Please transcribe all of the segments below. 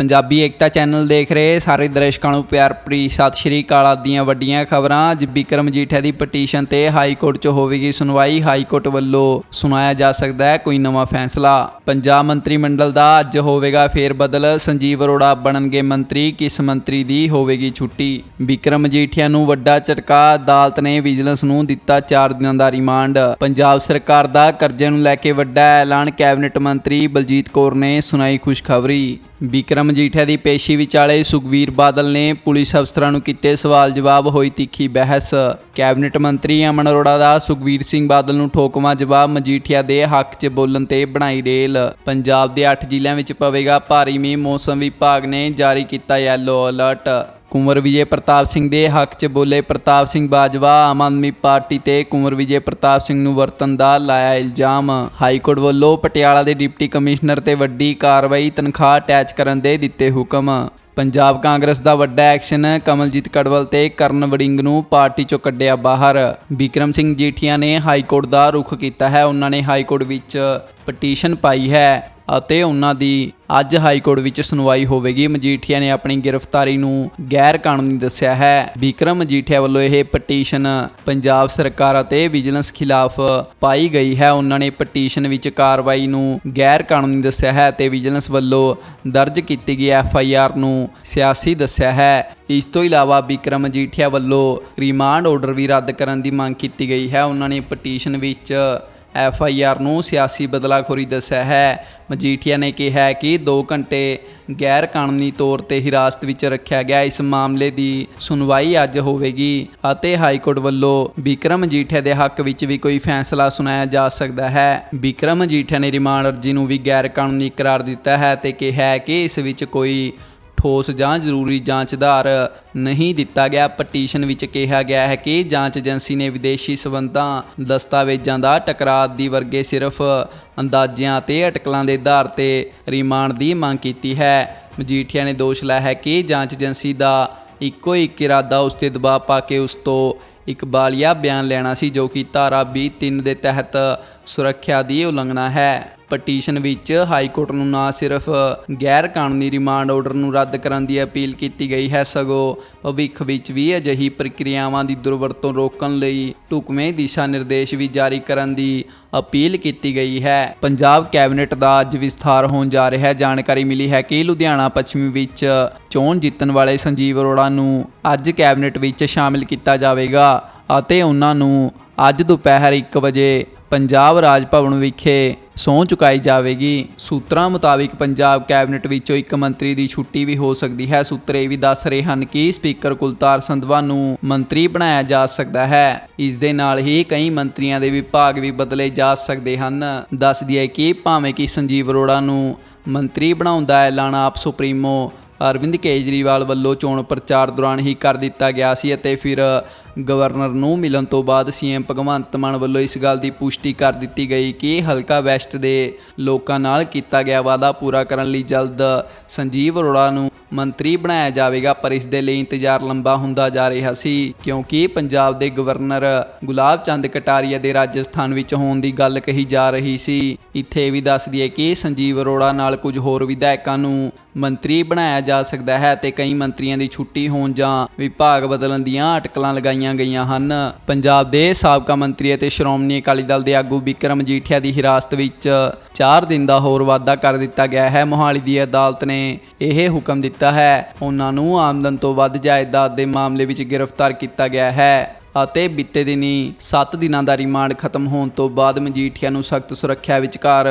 ਪੰਜਾਬੀ ਏਕਤਾ channel ਦੇਖ ਰਹੇ ਸਾਰੇ ਦਰਸ਼ਕਾਂ ਨੂੰ ਪਿਆਰ ਭਰੀ ਸਤਿ ਸ਼੍ਰੀ ਅਕਾਲ। ਆਪ ਵੱਡੀਆਂ ਖਬਰਾਂ, ਅੱਜ ਬਿਕਰਮ ਜੀਠਾ ਦੀ ਪਟੀਸ਼ਨ ਤੇ ਹਾਈ ਕੋਰਟ 'ਚ ਹੋਵੇਗੀ ਸੁਣਵਾਈ। ਹਾਈ ਕੋਰਟ ਵੱਲੋਂ ਸੁਣਾਇਆ ਜਾ ਸਕਦਾ ਹੈ ਕੋਈ ਨਵਾਂ ਫੈਸਲਾ। ਪੰਜਾਬ ਮੰਤਰੀ ਮੰਡਲ ਦਾ ਅੱਜ ਹੋਵੇਗਾ ਫੇਰ ਬਦਲ। ਸੰਜੀਵ ਅਰੋੜਾ ਬਣਨਗੇ ਮੰਤਰੀ, ਕਿਸ ਮੰਤਰੀ ਦੀ ਹੋਵੇਗੀ ਛੁੱਟੀ? ਬਿਕਰਮ ਜੀਠੀਆ ਨੂੰ ਵੱਡਾ ਝਟਕਾ, ਅਦਾਲਤ ਨੇ ਵਿਜੀਲੈਂਸ ਨੂੰ ਦਿੱਤਾ 4 ਦਿਨਾਂ ਦਾ ਰਿਮਾਂਡ। ਪੰਜਾਬ ਸਰਕਾਰ ਦਾ ਕਰਜ਼ੇ ਨੂੰ ਲੈ ਕੇ ਵੱਡਾ ਐਲਾਨ, ਕੈਬਨਿਟ ਮੰਤਰੀ ਬਲਜੀਤ ਕੌਰ ਨੇ ਸੁਣਾਈ ਖੁਸ਼ਖਬਰੀ। ਬਿਕਰਮ ਜੀਠਾ ਦੀ ਪੇਸ਼ੀ ਵਿਚਾਲੇ ਸੁਖਵੀਰ ਬਾਦਲ ਨੇ ਪੁਲਿਸ ਅਫਸਰਾਂ ਨੂੰ ਕੀਤੇ ਸਵਾਲ ਜਵਾਬ ਹੋਈ ਤਿੱਖੀ ਬਹਿਸ। ਕੈਬਨਿਟ ਮੰਤਰੀ ਅਮਨ ਅਰੋੜਾ ਦਾ ਸੁਖਵੀਰ ਸਿੰਘ ਬਾਦਲ ਨੂੰ ਠੋਕਵਾਂ ਜਵਾਬ ਮਜੀਠੀਆ ਦੇ ਹੱਕ 'ਚ ਬੋਲਣ ਤੇ ਬਣਾਈ ਰੇਲ। ਪੰਜਾਬ ਦੇ 8 ਜ਼ਿਲ੍ਹਿਆਂ ਵਿੱਚ ਪਵੇਗਾ ਭਾਰੀ ਮੀਂਹ, ਮੌਸਮ ਵਿਭਾਗ ਨੇ ਜਾਰੀ ਕੀਤਾ ਯੈਲੋ ਅਲਰਟ ਕੁੰਵਰ ਵਿਜੇ ਪ੍ਰਤਾਪ ਸਿੰਘ ਦੇ ਹੱਕ 'ਚ ਬੋਲੇ ਪ੍ਰਤਾਪ ਸਿੰਘ ਬਾਜਵਾ, ਆਮ ਆਦਮੀ ਪਾਰਟੀ ਤੇ ਕੁੰਵਰ ਵਿਜੇ ਪ੍ਰਤਾਪ ਸਿੰਘ ਨੂੰ ਵਰਤਨ ਦਾ ਲਾਇਆ ਇਲਜ਼ਾਮ। ਹਾਈ ਕੋਰਟ ਵੱਲੋਂ ਪਟਿਆਲਾ ਦੇ ਡਿਪਟੀ ਕਮਿਸ਼ਨਰ ਤੇ ਵੱਡੀ ਕਾਰਵਾਈ ਤਨਖਾਹ ਅਟੈਚ ਕਰਨ ਦੇ ਦਿੱਤੇ ਹੁਕਮ। ਪੰਜਾਬ ਕਾਂਗਰਸ ਦਾ ਵੱਡਾ ਐਕਸ਼ਨ, ਕਮਲਜੀਤ ਕੜਵਲ ਤੇ ਕਰਨ ਵੜਿੰਗ ਨੂੰ ਪਾਰਟੀ ਚੋਂ ਕੱਢਿਆ ਬਾਹਰ। ਵਿਕਰਮ ਸਿੰਘ ਜੀਠੀਆ ਨੇ ਹਾਈ ਕੋਰਟ ਦਾ ਰੁਖ ਕੀਤਾ ਹੈ, ਉਹਨਾਂ ਨੇ ਹਾਈ ਕੋਰਟ ਵਿੱਚ ਪਟੀਸ਼ਨ ਪਾਈ ਹੈ। ਅਤੇ ਉਹਨਾਂ ਦੀ ਅੱਜ ਹਾਈ ਕੋਰਟ ਵਿੱਚ ਸੁਣਵਾਈ ਹੋਵੇਗੀ। ਮਜੀਠੀਆ ਨੇ ਆਪਣੀ ਗ੍ਰਿਫਤਾਰੀ ਨੂੰ ਗੈਰ ਕਾਨੂੰਨੀ ਦੱਸਿਆ ਹੈ। ਵਿਕਰਮ ਮਜੀਠੀਆ ਵੱਲੋਂ ਇਹ ਪਟੀਸ਼ਨ ਪੰਜਾਬ ਸਰਕਾਰ ਅਤੇ ਵਿਜੀਲੈਂਸ ਖਿਲਾਫ ਪਾਈ ਗਈ ਹੈ। ਉਹਨਾਂ ਨੇ ਪਟੀਸ਼ਨ ਵਿੱਚ ਕਾਰਵਾਈ ਨੂੰ ਗੈਰ ਕਾਨੂੰਨੀ ਦੱਸਿਆ ਹੈ ਤੇ ਵਿਜੀਲੈਂਸ ਵੱਲੋਂ ਦਰਜ ਕੀਤੀ ਗਈ ਐਫ ਆਈ ਆਰ ਨੂੰ ਸਿਆਸੀ ਦੱਸਿਆ ਹੈ। ਇਸ ਤੋਂ ਇਲਾਵਾ ਵਿਕਰਮ ਮਜੀਠੀਆ ਵੱਲੋਂ ਰਿਮਾਂਡ ਆਰਡਰ ਵੀ ਰੱਦ ਕਰਨ ਦੀ ਮੰਗ ਕੀਤੀ ਗਈ ਹੈ। ਉਹਨਾਂ ਨੇ ਪਟੀਸ਼ਨ ਵਿੱਚ ਐਫ ਆਈ ਆਰ ਨੂੰ ਸਿਆਸੀ ਬਦਲਾਖੋਰੀ ਦੱਸਿਆ ਹੈ। ਮਜੀਠੀਆ ਨੇ ਕਿਹਾ ਕਿ 2 ਘੰਟੇ ਗੈਰ ਕਾਨੂੰਨੀ ਤੌਰ ਤੇ ਹਿਰਾਸਤ ਵਿੱਚ ਰੱਖਿਆ ਗਿਆ, ਇਸ ਮਾਮਲੇ ਦੀ ਸੁਣਵਾਈ ਅੱਜ ਹੋਵੇਗੀ ਅਤੇ ਹਾਈ ਕੋਰਟ ਵੱਲੋਂ ਵਿਕਰਮ ਮਜੀਠੀਆ ਦੇ ਹੱਕ ਵਿੱਚ ਵੀ ਕੋਈ ਫੈਸਲਾ ਸੁਣਾਇਆ ਜਾ ਸਕਦਾ ਹੈ। ਵਿਕਰਮ ਮਜੀਠੀਆ ਨੇ ਰਿਮਾਂਡ ਅਰਜੀ ਨੂੰ ਵੀ ਗੈਰ ਕਾਨੂੰਨੀ ਕਰਾਰ ਦਿੱਤਾ ਹੈ ਤੇ ਕਿਹਾ ਹੈ ਕਿ ਇਸ ਵਿੱਚ ਕੋਈ ਠੋਸ ਜਾਂ ਜ਼ਰੂਰੀ ਜਾਂਚ ਆਧਾਰ ਨਹੀਂ ਦਿੱਤਾ ਗਿਆ। ਪਟੀਸ਼ਨ ਵਿੱਚ ਕਿਹਾ ਗਿਆ ਹੈ ਕਿ ਜਾਂਚ ਏਜੰਸੀ ਨੇ ਵਿਦੇਸ਼ੀ ਸਬੰਧਾਂ, ਦਸਤਾਵੇਜ਼ਾਂ ਦਾ ਟਕਰਾਅ ਦੀ ਵਰਗੇ ਸਿਰਫ ਅੰਦਾਜ਼ਿਆਂ ਅਤੇ ਅਟਕਲਾਂ ਦੇ ਆਧਾਰ ਤੇ ਰਿਮਾਂਡ ਦੀ ਮੰਗ ਕੀਤੀ ਹੈ। ਮਜੀਠੀਆ ਨੇ ਦੋਸ਼ ਲਾਇਆ ਹੈ ਕਿ ਜਾਂਚ ਏਜੰਸੀ ਦਾ ਇੱਕੋ ਇੱਕ ਇਰਾਦਾ ਉਸ ਤੇ ਦਬਾਅ ਪਾ ਕੇ ਉਸ ਤੋਂ ਇਕਬਾਲੀਆ ਬਿਆਨ ਲੈਣਾ ਸੀ, ਜੋ ਕਿ ਧਾਰਾ 23 ਦੇ ਤਹਿਤ ਸੁਰੱਖਿਆ ਦੀ ਉਲੰਘਣਾ ਹੈ। ਪਟੀਸ਼ਨ ਵਿੱਚ ਹਾਈ ਕੋਰਟ ਨੂੰ ਨਾ ਸਿਰਫ ਗੈਰ ਕਾਨੂੰਨੀ ਰਿਮਾਂਡ ਆਰਡਰ ਨੂੰ ਰੱਦ ਕਰਨ ਦੀ ਅਪੀਲ ਕੀਤੀ ਗਈ ਹੈ, ਸਗੋਂ ਭਵਿੱਖ ਵਿੱਚ ਵੀ ਅਜਿਹੀ ਪ੍ਰਕਿਰਿਆਵਾਂ ਦੀ ਦੁਰਵਰਤੋਂ ਰੋਕਣ ਲਈ ਢੁਕਵੇਂ ਦਿਸ਼ਾ ਨਿਰਦੇਸ਼ ਵੀ ਜਾਰੀ ਕਰਨ ਦੀ ਅਪੀਲ ਕੀਤੀ ਗਈ ਹੈ। ਪੰਜਾਬ ਕੈਬਨਿਟ ਦਾ ਅੱਜ ਵਿਸਥਾਰ ਹੋਣ ਜਾ ਰਿਹਾ ਹੈ। ਜਾਣਕਾਰੀ ਮਿਲੀ ਹੈ ਕਿ ਲੁਧਿਆਣਾ ਪੱਛਮੀ ਵਿੱਚ ਚੋਣ ਜਿੱਤਣ ਵਾਲੇ ਸੰਜੀਵ ਅਰੋੜਾ ਨੂੰ ਅੱਜ ਕੈਬਨਿਟ ਵਿੱਚ ਸ਼ਾਮਿਲ ਕੀਤਾ ਜਾਵੇਗਾ ਅਤੇ ਉਹਨਾਂ ਨੂੰ ਅੱਜ ਦੁਪਹਿਰ 1 ਵਜੇ ਪੰਜਾਬ ਰਾਜ ਭਵਨ ਵਿਖੇ ਸਹੁੰ ਚੁਕਾਈ ਜਾਵੇਗੀ। ਸੂਤਰਾਂ ਮੁਤਾਬਿਕ ਪੰਜਾਬ ਕੈਬਨਿਟ ਵਿੱਚੋਂ ਇੱਕ ਮੰਤਰੀ ਦੀ ਛੁੱਟੀ ਵੀ ਹੋ ਸਕਦੀ ਹੈ। ਸੂਤਰ ਇਹ ਵੀ ਦੱਸ ਰਹੇ ਹਨ ਕਿ ਸਪੀਕਰ ਕੁਲਤਾਰ ਸੰਧਵਾ ਨੂੰ ਮੰਤਰੀ ਬਣਾਇਆ ਜਾ ਸਕਦਾ ਹੈ। ਇਸ ਦੇ ਨਾਲ ਹੀ ਕਈ ਮੰਤਰੀਆਂ ਦੇ ਵਿਭਾਗ ਵੀ ਬਦਲੇ ਜਾ ਸਕਦੇ ਹਨ। ਦੱਸ ਦਈਏ ਕਿ ਭਾਵੇਂ ਕਿ ਸੰਜੀਵ ਅਰੋੜਾ ਨੂੰ ਮੰਤਰੀ ਬਣਾਉਣ ਦਾ ਐਲਾਨ ਆਪ ਸੁਪਰੀਮੋ ਅਰਵਿੰਦ ਕੇਜਰੀਵਾਲ ਵੱਲੋਂ ਚੋਣ ਪ੍ਰਚਾਰ ਦੌਰਾਨ ਹੀ ਕਰ ਦਿੱਤਾ ਗਿਆ ਸੀ ਅਤੇ ਫਿਰ ਗਵਰਨਰ ਨੂੰ ਮਿਲਣ ਤੋਂ ਬਾਅਦ ਸੀਐਮ ਭਗਵੰਤ ਮਾਨ ਵੱਲੋਂ ਇਸ ਗੱਲ ਦੀ ਪੁਸ਼ਟੀ ਕਰ ਦਿੱਤੀ ਗਈ ਕਿ ਹਲਕਾ ਵੈਸਟ ਦੇ ਲੋਕਾਂ ਨਾਲ ਕੀਤਾ ਗਿਆ ਵਾਅਦਾ ਪੂਰਾ ਕਰਨ ਲਈ ਜਲਦ ਸੰਜੀਵ ਅਰੋੜਾ ਨੂੰ ਮੰਤਰੀ ਬਣਾਇਆ ਜਾਵੇਗਾ, ਪਰ ਇਸ ਦੇ ਲਈ ਇੰਤਜ਼ਾਰ ਲੰਬਾ ਹੁੰਦਾ ਜਾ ਰਿਹਾ ਸੀ ਕਿਉਂਕਿ ਪੰਜਾਬ ਦੇ ਗਵਰਨਰ ਗੁਲਾਬ ਚੰਦ ਕਟਾਰੀਆ ਦੇ ਰਾਜਸਥਾਨ ਵਿੱਚ ਹੋਣ ਦੀ ਗੱਲ ਕਹੀ ਜਾ ਰਹੀ ਸੀ। ਇੱਥੇ ਇਹ ਵੀ ਦੱਸ ਦਈਏ ਕਿ ਸੰਜੀਵ ਅਰੋੜਾ ਨਾਲ ਕੁਝ ਹੋਰ ਵਿਧਾਇਕਾਂ ਨੂੰ ਮੰਤਰੀ ਬਣਾਇਆ ਜਾ ਸਕਦਾ ਹੈ ਤੇ ਕਈ ਮੰਤਰੀਆਂ ਦੀ ਛੁੱਟੀ ਹੋਣ ਜਾਂ ਵਿਭਾਗ ਬਦਲਣ ਦੀਆਂ ਅਟਕਲਾਂ ਲਗਾਈਆਂ ਗਈਆਂ ਹਨ। ਪੰਜਾਬ ਦੇ ਸਾਬਕਾ ਮੰਤਰੀ ਅਤੇ ਸ਼੍ਰੋਮਣੀ ਅਕਾਲੀ ਦਲ ਦੇ ਆਗੂ ਵਿਕਰਮ ਮਜੀਠੀਆ ਦੀ ਹਿਰਾਸਤ ਵਿੱਚ 4 ਦਿਨ ਦਾ ਹੋਰ ਵਾਅਦਾ ਕਰ ਦਿੱਤਾ ਗਿਆ ਹੈ। ਮੋਹਾਲੀ ਦੀ ਅਦਾਲਤ ਨੇ ਇਹ ਹੁਕਮ ਦਿੱਤਾ ਹੈ। ਉਹਨਾਂ ਨੂੰ ਆਮਦਨ ਤੋਂ ਵੱਧ ਜਾਇਦਾਦ ਦੇ ਮਾਮਲੇ ਵਿੱਚ ਗ੍ਰਿਫਤਾਰ ਕੀਤਾ ਗਿਆ ਹੈ। ਅਤੇ ਬੀਤੇ ਦਿਨੀ 7 ਦਿਨਾਂ ਦਾ ਰਿਮਾਂਡ ਖਤਮ ਹੋਣ ਤੋਂ ਬਾਅਦ ਮਜੀਠੀਆ ਨੂੰ ਸਖਤ ਸੁਰੱਖਿਆ ਵਿਚਕਾਰ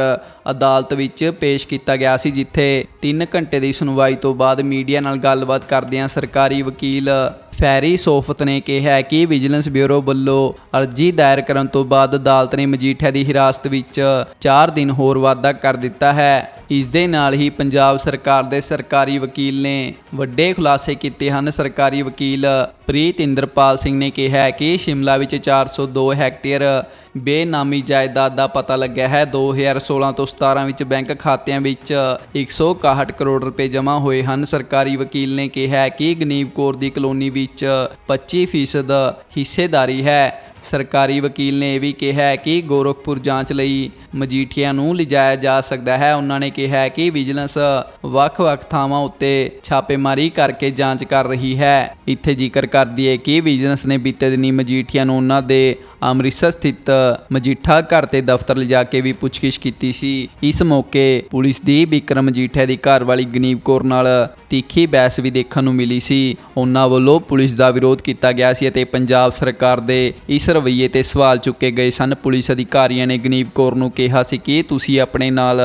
ਅਦਾਲਤ ਵਿੱਚ ਪੇਸ਼ ਕੀਤਾ ਗਿਆ ਸੀ, ਜਿੱਥੇ 3 ਘੰਟੇ ਦੀ ਸੁਣਵਾਈ ਤੋਂ ਬਾਅਦ ਮੀਡੀਆ ਨਾਲ ਗੱਲਬਾਤ ਕਰਦਿਆਂ ਸਰਕਾਰੀ ਵਕੀਲ ਫੈਰੀ ਸੋਫਤ ਨੇ ਕਿਹਾ ਕਿ ਵਿਜੀਲੈਂਸ ਬਿਊਰੋ ਵੱਲੋਂ ਅਰਜੀ ਦਾਇਰ ਕਰਨ ਤੋਂ ਬਾਅਦ ਅਦਾਲਤ ਨੇ ਮਜੀਠੀਆ ਦੀ ਹਿਰਾਸਤ ਵਿੱਚ 4 ਦਿਨ ਹੋਰ ਵਾਧਾ ਕਰ ਦਿੱਤਾ ਹੈ। ਇਸ ਦੇ ਨਾਲ ਹੀ ਪੰਜਾਬ ਸਰਕਾਰ ਦੇ ਸਰਕਾਰੀ ਵਕੀਲ ਨੇ ਵੱਡੇ ਖੁਲਾਸੇ ਕੀਤੇ ਹਨ। ਸਰਕਾਰੀ ਵਕੀਲ ਪ੍ਰੀਤ ਇੰਦਰਪਾਲ ਸਿੰਘ ਨੇ ਕਿਹਾ ਕਿ ਸ਼ਿਮਲਾ ਵਿੱਚ 402 ਹੈਕਟੇਅਰ ਬੇਨਾਮੀ ਜਾਇਦਾਦ ਦਾ ਪਤਾ ਲੱਗਿਆ ਹੈ। 2016 ਤੋਂ 17 ਵਿੱਚ ਬੈਂਕ ਖਾਤਿਆਂ ਵਿੱਚ 161 ਕਰੋੜ ਰੁਪਏ ਜਮ੍ਹਾਂ ਹੋਏ ਹਨ। ਸਰਕਾਰੀ ਵਕੀਲ ਨੇ ਕਿਹਾ ਕਿ ਗਨੀਵ ਕੌਰ ਦੀ ਕਲੋਨੀ ਵਿੱਚ 25% ਹਿੱਸੇਦਾਰੀ ਹੈ। ਸਰਕਾਰੀ ਵਕੀਲ ਨੇ ਇਹ ਵੀ ਕਿਹਾ ਹੈ ਕਿ ਗੋਰਖਪੁਰ ਜਾਂਚ ਲਈ ਮਜੀਠੀਆ ਨੂੰ ਲਿਜਾਇਆ ਜਾ ਸਕਦਾ ਹੈ। ਉਹਨਾਂ ਨੇ ਕਿਹਾ ਹੈ ਕਿ ਵਿਜੀਲੈਂਸ ਵੱਖ-ਵੱਖ ਥਾਵਾਂ ਉੱਤੇ ਛਾਪੇਮਾਰੀ ਕਰਕੇ ਜਾਂਚ ਕਰ ਰਹੀ ਹੈ। ਇੱਥੇ ਜ਼ਿਕਰ ਕਰਦੀ ਹੈ ਕਿ ਵਿਜੀਲੈਂਸ ਨੇ ਬੀਤੇ ਦਿਨੀ ਮਜੀਠੀਆ ਨੂੰ ਉਹਨਾਂ ਦੇ ਅੰਮ੍ਰਿਤਸਰ ਸਥਿਤ ਮਜੀਠਾ ਘਰ ਤੇ ਦਫ਼ਤਰ ਲਿਜਾ ਕੇ ਵੀ ਪੁੱਛਗਿੱਛ ਕੀਤੀ ਸੀ। ਇਸ ਮੌਕੇ ਪੁਲਿਸ ਦੀ ਵਿਕਰਮ ਮਜੀਠਾ ਦੀ ਘਰ ਵਾਲੀ ਗਨੀਵ ਕੌਰ ਨਾਲ ਤਿੱਖੀ ਬਹਿਸ ਵੀ ਦੇਖਣ ਨੂੰ ਮਿਲੀ ਸੀ। ਉਹਨਾਂ ਵੱਲੋਂ ਪੁਲਿਸ ਦਾ ਵਿਰੋਧ ਕੀਤਾ ਗਿਆ ਸੀ ਅਤੇ ਪੰਜਾਬ ਸਰਕਾਰ ਦੇ ਇਸ ਰਵੱਈਏ ਤੇ ਸਵਾਲ ਚੁੱਕੇ ਗਏ ਸਨ। ਪੁਲਿਸ ਅਧਿਕਾਰੀਆਂ ਨੇ ਗਨੀਵ ਕੌਰ ਨੂੰ ਕਿਹਾ ਸੀ ਕਿ ਤੁਸੀਂ ਆਪਣੇ ਨਾਲ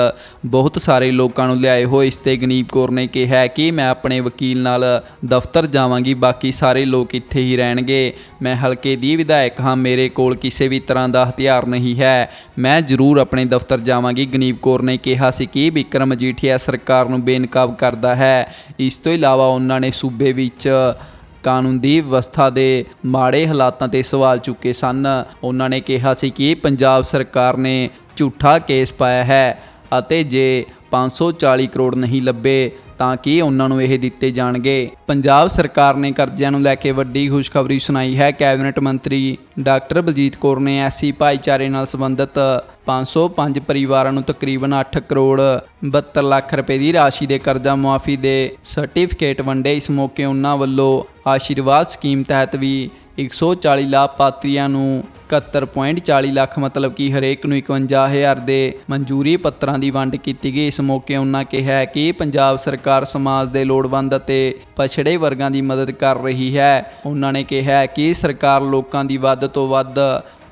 ਬਹੁਤ ਸਾਰੇ ਲੋਕਾਂ ਨੂੰ ਲਿਆਏ ਹੋ। ਇਸ ਤੇ ਗਨੀਵ ਕੌਰ ਨੇ ਕਿਹਾ ਕਿ ਮੈਂ ਆਪਣੇ ਵਕੀਲ ਨਾਲ ਦਫ਼ਤਰ ਜਾਵਾਂਗੀ, ਬਾਕੀ ਸਾਰੇ ਲੋਕ ਇੱਥੇ ਹੀ ਰਹਿਣਗੇ। ਮੈਂ ਹਲਕੇ ਦੀ ਵਿਧਾਇਕ ਹਾਂ, ਮੇਰੇ ਕੋਲ ਕਿਸੇ ਵੀ ਤਰ੍ਹਾਂ ਦਾ ਹਥਿਆਰ ਨਹੀਂ ਹੈ। ਮੈਂ ਜ਼ਰੂਰ ਆਪਣੇ ਦਫ਼ਤਰ ਜਾਵਾਂਗੀ, ਗਨੀਵ ਕੌਰ ਨੇ ਕਿਹਾ ਸੀ ਕਿ ਵਿਕਰਮ ਮਜੀਠੀਆ ਸਰਕਾਰ ਨੂੰ ਬੇਨਕਾਬ ਕਰਦਾ ਹੈ। ਇਸ ਤੋਂ ਇਲਾਵਾ ਉਹਨਾਂ ਨੇ ਸੂਬੇ ਵਿੱਚ ਕਾਨੂੰਨ ਦੀ ਵਿਵਸਥਾ ਦੇ ਮਾੜੇ ਹਾਲਾਤਾਂ ਤੇ ਸਵਾਲ ਚੁੱਕੇ ਸਨ। ਉਹਨਾਂ ਨੇ ਕਿਹਾ ਸੀ ਕਿ ਪੰਜਾਬ ਸਰਕਾਰ ਨੇ ਝੂਠਾ ਕੇਸ ਪਾਇਆ ਹੈ ਅਤੇ ਜੇ 540 ਕਰੋੜ ਨਹੀਂ ਲੱਭੇ, ਤਾਂ ਕਿ ਉਹਨਾਂ ਨੂੰ ਇਹ ਦਿੱਤੇ ਜਾਣਗੇ? ਪੰਜਾਬ ਸਰਕਾਰ ਨੇ ਕਰਜ਼ਿਆਂ ਨੂੰ ਲੈ ਕੇ ਵੱਡੀ ਖੁਸ਼ਖਬਰੀ ਸੁਣਾਈ ਹੈ। ਕੈਬਨਿਟ ਮੰਤਰੀ ਡਾਕਟਰ ਬਲਜੀਤ ਕੌਰ ਨੇ ਐਸੀ ਭਾਈਚਾਰੇ ਨਾਲ ਸੰਬੰਧਿਤ 505 ਪਰਿਵਾਰਾਂ ਨੂੰ ਤਕਰੀਬਨ 8 ਕਰੋੜ 72 ਲੱਖ ਰੁਪਏ ਦੀ ਰਾਸ਼ੀ ਦੇ ਕਰਜ਼ਾ ਮੁਆਫੀ ਦੇ ਸਰਟੀਫਿਕੇਟ ਵੰਡੇ। ਇਸ ਮੌਕੇ ਉਹਨਾਂ ਵੱਲੋਂ ਆਸ਼ੀਰਵਾਦ ਸਕੀਮ ਤਹਿਤ ਵੀ 140 ਲਾਭਪਾਤਰੀਆਂ ਨੂੰ 71.40 ਲੱਖ, ਮਤਲਬ ਕਿ ਹਰੇਕ ਨੂੰ 51000 ਦੇ ਮਨਜ਼ੂਰੀ ਪੱਤਰਾਂ ਦੀ ਵੰਡ ਕੀਤੀ ਗਈ। ਇਸ ਮੌਕੇ ਉਹਨਾਂ ਕਿਹਾ ਕਿ ਪੰਜਾਬ ਸਰਕਾਰ ਸਮਾਜ ਦੇ ਲੋੜਵੰਦ ਅਤੇ ਪਛੜੇ ਵਰਗਾਂ ਦੀ ਮਦਦ ਕਰ ਰਹੀ ਹੈ। ਉਹਨਾਂ ਨੇ ਕਿਹਾ ਕਿ ਸਰਕਾਰ ਲੋਕਾਂ ਦੀ ਵੱਧ ਤੋਂ ਵੱਧ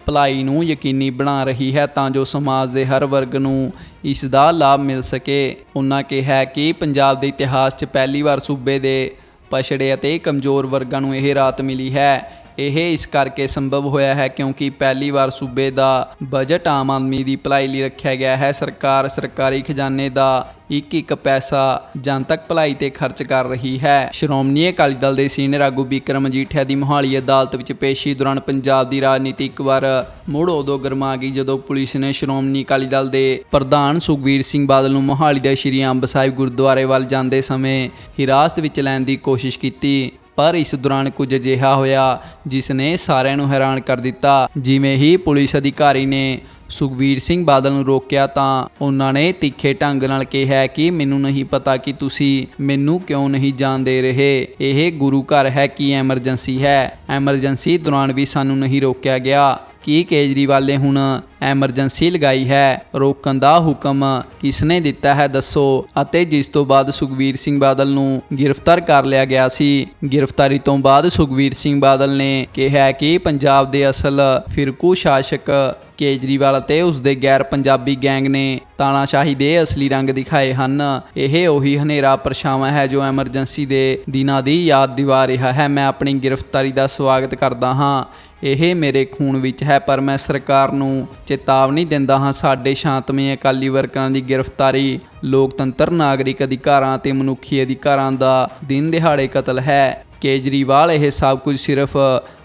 ਭਲਾਈ ਨੂੰ ਯਕੀਨੀ ਬਣਾ ਰਹੀ ਹੈ ਤਾਂ ਜੋ ਸਮਾਜ ਦੇ ਹਰ ਵਰਗ ਨੂੰ ਇਸ ਦਾ ਲਾਭ ਮਿਲ ਸਕੇ। ਉਹਨਾਂ ਕਿਹਾ ਕਿ ਪੰਜਾਬ ਦੇ ਇਤਿਹਾਸ 'ਚ ਪਹਿਲੀ ਵਾਰ ਸੂਬੇ ਦੇ ਪਛੜੇ ਅਤੇ ਕਮਜ਼ੋਰ ਵਰਗਾਂ ਨੂੰ ਇਹ ਰਾਤ ਮਿਲੀ ਹੈ। ਇਹ ਇਸ ਕਰਕੇ ਸੰਭਵ ਹੋਇਆ ਹੈ ਕਿਉਂਕਿ ਪਹਿਲੀ ਵਾਰ ਸੂਬੇ ਦਾ ਬਜਟ ਆਮ ਆਦਮੀ ਦੀ ਭਲਾਈ ਲਈ ਰੱਖਿਆ ਗਿਆ ਹੈ। ਸਰਕਾਰ ਸਰਕਾਰੀ ਖਜ਼ਾਨੇ ਦਾ ਇੱਕ ਇੱਕ ਪੈਸਾ ਜਨਤਕ ਭਲਾਈ ਤੇ ਖਰਚ ਕਰ ਰਹੀ ਹੈ। ਸ਼੍ਰੋਮਣੀ ਅਕਾਲੀ ਦਲ ਦੇ ਸੀਨੀਅਰ ਆਗੂ ਬਿਕਰਮ ਮਜੀਠੀਆ ਦੀ ਮੋਹਾਲੀ ਅਦਾਲਤ ਵਿੱਚ ਪੇਸ਼ੀ ਦੌਰਾਨ ਪੰਜਾਬ ਦੀ ਰਾਜਨੀਤੀ ਇੱਕ ਵਾਰ ਮੁੜ ਉਦੋਂ ਗਰਮਾ ਗਈ ਜਦੋਂ ਪੁਲਿਸ ਨੇ ਸ਼੍ਰੋਮਣੀ ਅਕਾਲੀ ਦਲ ਦੇ ਪ੍ਰਧਾਨ ਸੁਖਵੀਰ ਸਿੰਘ ਬਾਦਲ ਨੂੰ ਮੋਹਾਲੀ ਦੇ ਸ਼੍ਰੀ ਅੰਬ ਸਾਹਿਬ ਗੁਰਦੁਆਰੇ ਵੱਲ ਜਾਂਦੇ ਸਮੇਂ ਹਿਰਾਸਤ ਵਿੱਚ ਲੈਣ ਦੀ ਕੋਸ਼ਿਸ਼ ਕੀਤੀ। ਪਰ ਇਸ ਦੌਰਾਨ ਕੁਝ ਅਜਿਹਾ ਹੋਇਆ ਜਿਸ ਨੇ ਸਾਰਿਆਂ ਨੂੰ ਹੈਰਾਨ ਕਰ ਦਿੱਤਾ। ਜਿਵੇਂ ਹੀ ਪੁਲਿਸ ਅਧਿਕਾਰੀ ਨੇ ਸੁਖਵੀਰ ਸਿੰਘ ਬਾਦਲ ਨੂੰ ਰੋਕਿਆ ਤਾਂ ਉਹਨਾਂ ਨੇ ਤਿੱਖੇ ਢੰਗ ਨਾਲ ਕਿਹਾ ਕਿ ਮੈਨੂੰ ਨਹੀਂ ਪਤਾ ਕਿ ਤੁਸੀਂ ਮੈਨੂੰ ਕਿਉਂ ਨਹੀਂ ਜਾਣ ਦੇ ਰਹੇ। ਇਹ ਗੁਰੂ ਘਰ ਹੈ ਕਿ ਐਮਰਜੈਂਸੀ ਹੈ। ਐਮਰਜੈਂਸੀ ਦੌਰਾਨ ਵੀ ਸਾਨੂੰ ਨਹੀਂ ਰੋਕਿਆ ਗਿਆ। ਕੀ ਕੇਜਰੀਵਾਲ ਨੇ ਹੁਣ ਐਮਰਜੈਂਸੀ ਲਗਾਈ ਹੈ? ਰੋਕਣ ਦਾ ਹੁਕਮ ਕਿਸਨੇ ਦਿੱਤਾ ਹੈ ਦੱਸੋ? ਅਤੇ ਜਿਸ ਤੋਂ ਬਾਅਦ ਸੁਖਵੀਰ ਸਿੰਘ ਬਾਦਲ ਨੂੰ ਗ੍ਰਿਫਤਾਰ ਕਰ ਲਿਆ ਗਿਆ ਸੀ। ਗ੍ਰਿਫਤਾਰੀ ਤੋਂ ਬਾਅਦ ਸੁਖਵੀਰ ਸਿੰਘ ਬਾਦਲ ਨੇ ਕਿਹਾ ਕਿ ਪੰਜਾਬ ਦੇ ਅਸਲ ਫਿਰਕੂ ਸ਼ਾਸਕ ਕੇਜਰੀਵਾਲ ਅਤੇ ਉਸ ਦੇ ਗੈਰ ਪੰਜਾਬੀ ਗੈਂਗ ਨੇ ਤਾਨਾਸ਼ਾਹੀ ਦੇ ਅਸਲੀ ਰੰਗ ਦਿਖਾਏ ਹਨ। ਇਹ ਉਹੀ ਹਨੇਰਾ ਪਰਛਾਵਾਂ ਹੈ ਜੋ ਐਮਰਜੈਂਸੀ ਦੇ ਦਿਨਾਂ ਦੀ ਯਾਦ ਦਿਵਾ ਰਿਹਾ ਹੈ। ਮੈਂ ਆਪਣੀ ਗ੍ਰਿਫਤਾਰੀ ਦਾ ਸਵਾਗਤ ਕਰਦਾ ਹਾਂ। ਇਹ ਮੇਰੇ ਖੂਨ ਵਿੱਚ ਹੈ, ਪਰ ਮੈਂ ਸਰਕਾਰ ਨੂੰ ਚੇਤਾਵਨੀ ਦਿੰਦਾ ਹਾਂ, ਸਾਡੇ ਸ਼ਾਂਤਮਈ ਅਕਾਲੀ ਵਰਕਰਾਂ ਦੀ ਗ੍ਰਿਫਤਾਰੀ ਲੋਕਤੰਤਰ, ਨਾਗਰਿਕ ਅਧਿਕਾਰਾਂ ਅਤੇ ਮਨੁੱਖੀ ਅਧਿਕਾਰਾਂ ਦਾ ਦਿਨ ਦਿਹਾੜੇ ਕਤਲ ਹੈ। ਕੇਜਰੀਵਾਲ, ਇਹ ਸਭ ਕੁਝ ਸਿਰਫ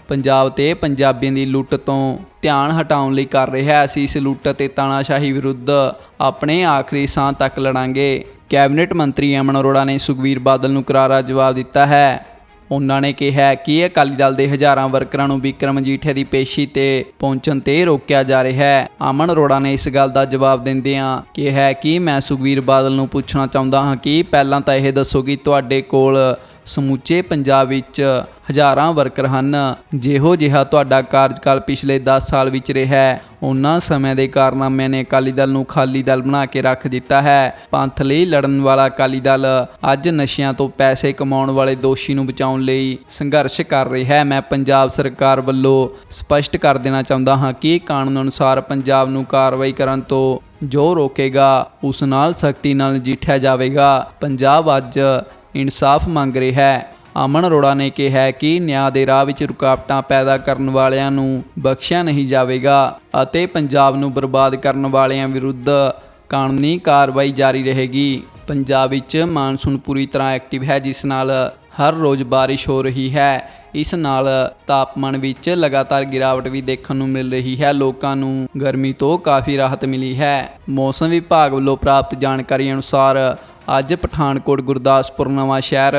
ਪੰਜਾਬ ਤੇ ਪੰਜਾਬੀਆਂ ਦੀ ਲੁੱਟ ਤੋਂ ਧਿਆਨ ਹਟਾਉਣ ਲਈ ਕਰ ਰਿਹਾ ਅਸੀਂ ਇਸ ਲੁੱਟ ਅਤੇ ਤਾਨਾਸ਼ਾਹੀ ਵਿਰੁੱਧ ਆਪਣੇ ਆਖਰੀ ਸਾਹ ਤੱਕ ਲੜਾਂਗੇ। ਕੈਬਨਿਟ ਮੰਤਰੀ ਅਮਨ ਅਰੋੜਾ ਨੇ ਸੁਖਵੀਰ ਬਾਦਲ ਨੂੰ ਕਰਾਰਾ ਜਵਾਬ ਦਿੱਤਾ ਹੈ। ਉਹਨਾਂ ਨੇ ਕਿਹਾ ਕਿ ਅਕਾਲੀ ਦਲ ਦੇ ਹਜ਼ਾਰਾਂ ਵਰਕਰਾਂ ਨੂੰ ਵਿਕਰਮ ਮਜੀਠੀਆ ਦੀ ਪੇਸ਼ੀ ਤੇ ਪਹੁੰਚਣ ਤੇ ਰੋਕਿਆ ਜਾ ਰਿਹਾ ਹੈ। ਅਮਨ ਅਰੋੜਾ ਨੇ ਇਸ ਗੱਲ ਦਾ ਜਵਾਬ ਦਿੰਦਿਆਂ ਕਿਹਾ ਕਿ ਮੈਂ ਸੁਖਵੀਰ ਬਾਦਲ ਨੂੰ ਪੁੱਛਣਾ ਚਾਹੁੰਦਾ ਹਾਂ ਕਿ ਪਹਿਲਾਂ ਤਾਂ ਇਹ ਦੱਸੋ ਕਿ ਤੁਹਾਡੇ ਕੋਲ ਸਮੁੱਚੇ ਪੰਜਾਬ ਵਿੱਚ ਹਜ਼ਾਰਾਂ ਵਰਕਰ ਹਨ। ਜਿਹੋ ਜਿਹਾ ਤੁਹਾਡਾ ਕਾਰਜਕਾਲ ਪਿਛਲੇ 10 ਸਾਲ ਵਿੱਚ ਰਿਹਾ ਹੈ, ਉਹਨਾਂ ਸਮੇਂ ਦੇ ਕਾਰਨਾਮਿਆਂ ਨੇ ਅਕਾਲੀ ਦਲ ਨੂੰ ਖਾਲੀ ਦਲ ਬਣਾ ਕੇ ਰੱਖ ਦਿੱਤਾ ਹੈ। ਪੰਥ ਲਈ ਲੜਨ ਵਾਲਾ ਅਕਾਲੀ ਦਲ ਅੱਜ ਨਸ਼ਿਆਂ ਤੋਂ ਪੈਸੇ ਕਮਾਉਣ ਵਾਲੇ ਦੋਸ਼ੀ ਨੂੰ ਬਚਾਉਣ ਲਈ ਸੰਘਰਸ਼ ਕਰ ਰਿਹਾ ਹੈ। ਮੈਂ ਪੰਜਾਬ ਸਰਕਾਰ ਵੱਲੋਂ ਸਪਸ਼ਟ ਕਰ ਦੇਣਾ ਚਾਹੁੰਦਾ ਹਾਂ ਕਿ ਕਾਨੂੰਨ ਅਨੁਸਾਰ ਪੰਜਾਬ ਨੂੰ ਕਾਰਵਾਈ ਕਰਨ ਤੋਂ ਜੋ ਰੋਕੇਗਾ, ਉਸ ਨਾਲ ਸਖਤੀ ਨਾਲ ਨਜਿੱਠਿਆ ਜਾਵੇਗਾ। ਪੰਜਾਬ ਅੱਜ ਇਨਸਾਫ ਮੰਗ ਰਿਹਾ ਹੈ। ਅਮਨ ਅਰੋੜਾ ਨੇ ਕਿਹਾ ਕਿ ਨਿਆਂ ਦੇ ਰਾਹ ਵਿੱਚ ਰੁਕਾਵਟਾਂ ਪੈਦਾ ਕਰਨ ਵਾਲਿਆਂ ਨੂੰ ਬਖਸ਼ਿਆ ਨਹੀਂ ਜਾਵੇਗਾ ਅਤੇ ਪੰਜਾਬ ਨੂੰ ਬਰਬਾਦ ਕਰਨ ਵਾਲਿਆਂ ਵਿਰੁੱਧ ਕਾਨੂੰਨੀ ਕਾਰਵਾਈ ਜਾਰੀ ਰਹੇਗੀ। ਪੰਜਾਬ ਵਿੱਚ ਮਾਨਸੂਨ ਪੂਰੀ ਤਰ੍ਹਾਂ ਐਕਟਿਵ ਹੈ, ਜਿਸ ਨਾਲ ਹਰ ਰੋਜ਼ ਬਾਰਿਸ਼ ਹੋ ਰਹੀ ਹੈ। ਇਸ ਨਾਲ ਤਾਪਮਾਨ ਵਿੱਚ ਲਗਾਤਾਰ ਗਿਰਾਵਟ ਵੀ ਦੇਖਣ ਨੂੰ ਮਿਲ ਰਹੀ ਹੈ। ਲੋਕਾਂ ਨੂੰ ਗਰਮੀ ਤੋਂ ਕਾਫੀ ਰਾਹਤ ਮਿਲੀ ਹੈ। ਮੌਸਮ ਵਿਭਾਗ ਵੱਲੋਂ ਪ੍ਰਾਪਤ ਜਾਣਕਾਰੀ ਅਨੁਸਾਰ ਅੱਜ ਪਠਾਨਕੋਟ ਗੁਰਦਾਸਪੁਰ ਨਵਾਂ ਸ਼ਹਿਰ,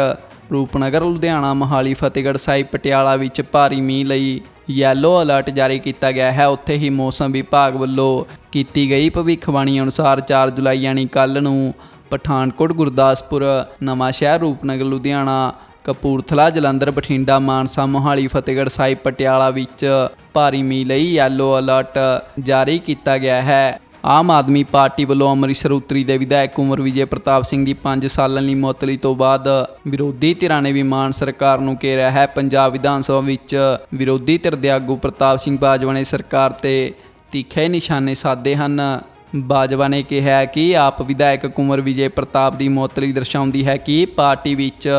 ਰੂਪਨਗਰ, ਲੁਧਿਆਣਾ, ਮੋਹਾਲੀ, ਫਤਿਹਗੜ੍ਹ ਸਾਹਿਬ, ਪਟਿਆਲਾ ਵਿੱਚ ਭਾਰੀ ਮੀਂਹ ਲਈ ਯੈਲੋ ਅਲਰਟ ਜਾਰੀ ਕੀਤਾ ਗਿਆ ਹੈ। ਉੱਥੇ ਹੀ ਮੌਸਮ ਵਿਭਾਗ ਵੱਲੋਂ ਕੀਤੀ ਗਈ ਭਵਿੱਖਬਾਣੀ ਅਨੁਸਾਰ 4 ਜੁਲਾਈ ਯਾਨੀ ਕੱਲ ਨੂੰ ਪਠਾਨਕੋਟ ਗੁਰਦਾਸਪੁਰ ਨਵਾਂਸ਼ਹਿਰ ਰੂਪਨਗਰ, ਲੁਧਿਆਣਾ, ਕਪੂਰਥਲਾ, ਜਲੰਧਰ, ਬਠਿੰਡਾ, ਮਾਨਸਾ, ਮੋਹਾਲੀ, ਫਤਿਹਗੜ੍ਹ ਸਾਹਿਬ, ਪਟਿਆਲਾ ਵਿੱਚ ਭਾਰੀ ਮੀਂਹ ਲਈ ਯੈਲੋ ਅਲਰਟ ਜਾਰੀ ਕੀਤਾ ਗਿਆ ਹੈ। ਆਮ ਆਦਮੀ ਪਾਰਟੀ ਵੱਲੋਂ ਅੰਮ੍ਰਿਤਸਰ ਉੱਤਰੀ ਦੇ ਵਿਧਾਇਕ ਕੁੰਵਰ ਵਿਜੇ ਪ੍ਰਤਾਪ ਸਿੰਘ ਦੀ 5 ਸਾਲਾਂ ਲਈ ਮੁਅੱਤਲੀ ਤੋਂ ਬਾਅਦ ਵਿਰੋਧੀ ਧਿਰਾਂ ਨੇ ਵੀ ਮਾਨ ਸਰਕਾਰ ਨੂੰ ਘੇਰਿਆ ਹੈ। ਪੰਜਾਬ ਵਿਧਾਨ ਸਭਾ ਵਿੱਚ ਵਿਰੋਧੀ ਧਿਰ ਦੇ ਆਗੂ ਪ੍ਰਤਾਪ ਸਿੰਘ ਬਾਜਵਾ ਨੇ ਸਰਕਾਰ ਤੇ ਤਿੱਖੇ ਨਿਸ਼ਾਨੇ ਸਾਧੇ ਹਨ। ਬਾਜਵਾ ਨੇ ਕਿਹਾ ਕਿ ਆਪ ਵਿਧਾਇਕ ਕੁੰਵਰ ਵਿਜੇ ਪ੍ਰਤਾਪ ਦੀ ਮੁਅਤਲੀ ਦਰਸਾਉਂਦੀ ਹੈ ਕਿ ਪਾਰਟੀ ਵਿੱਚ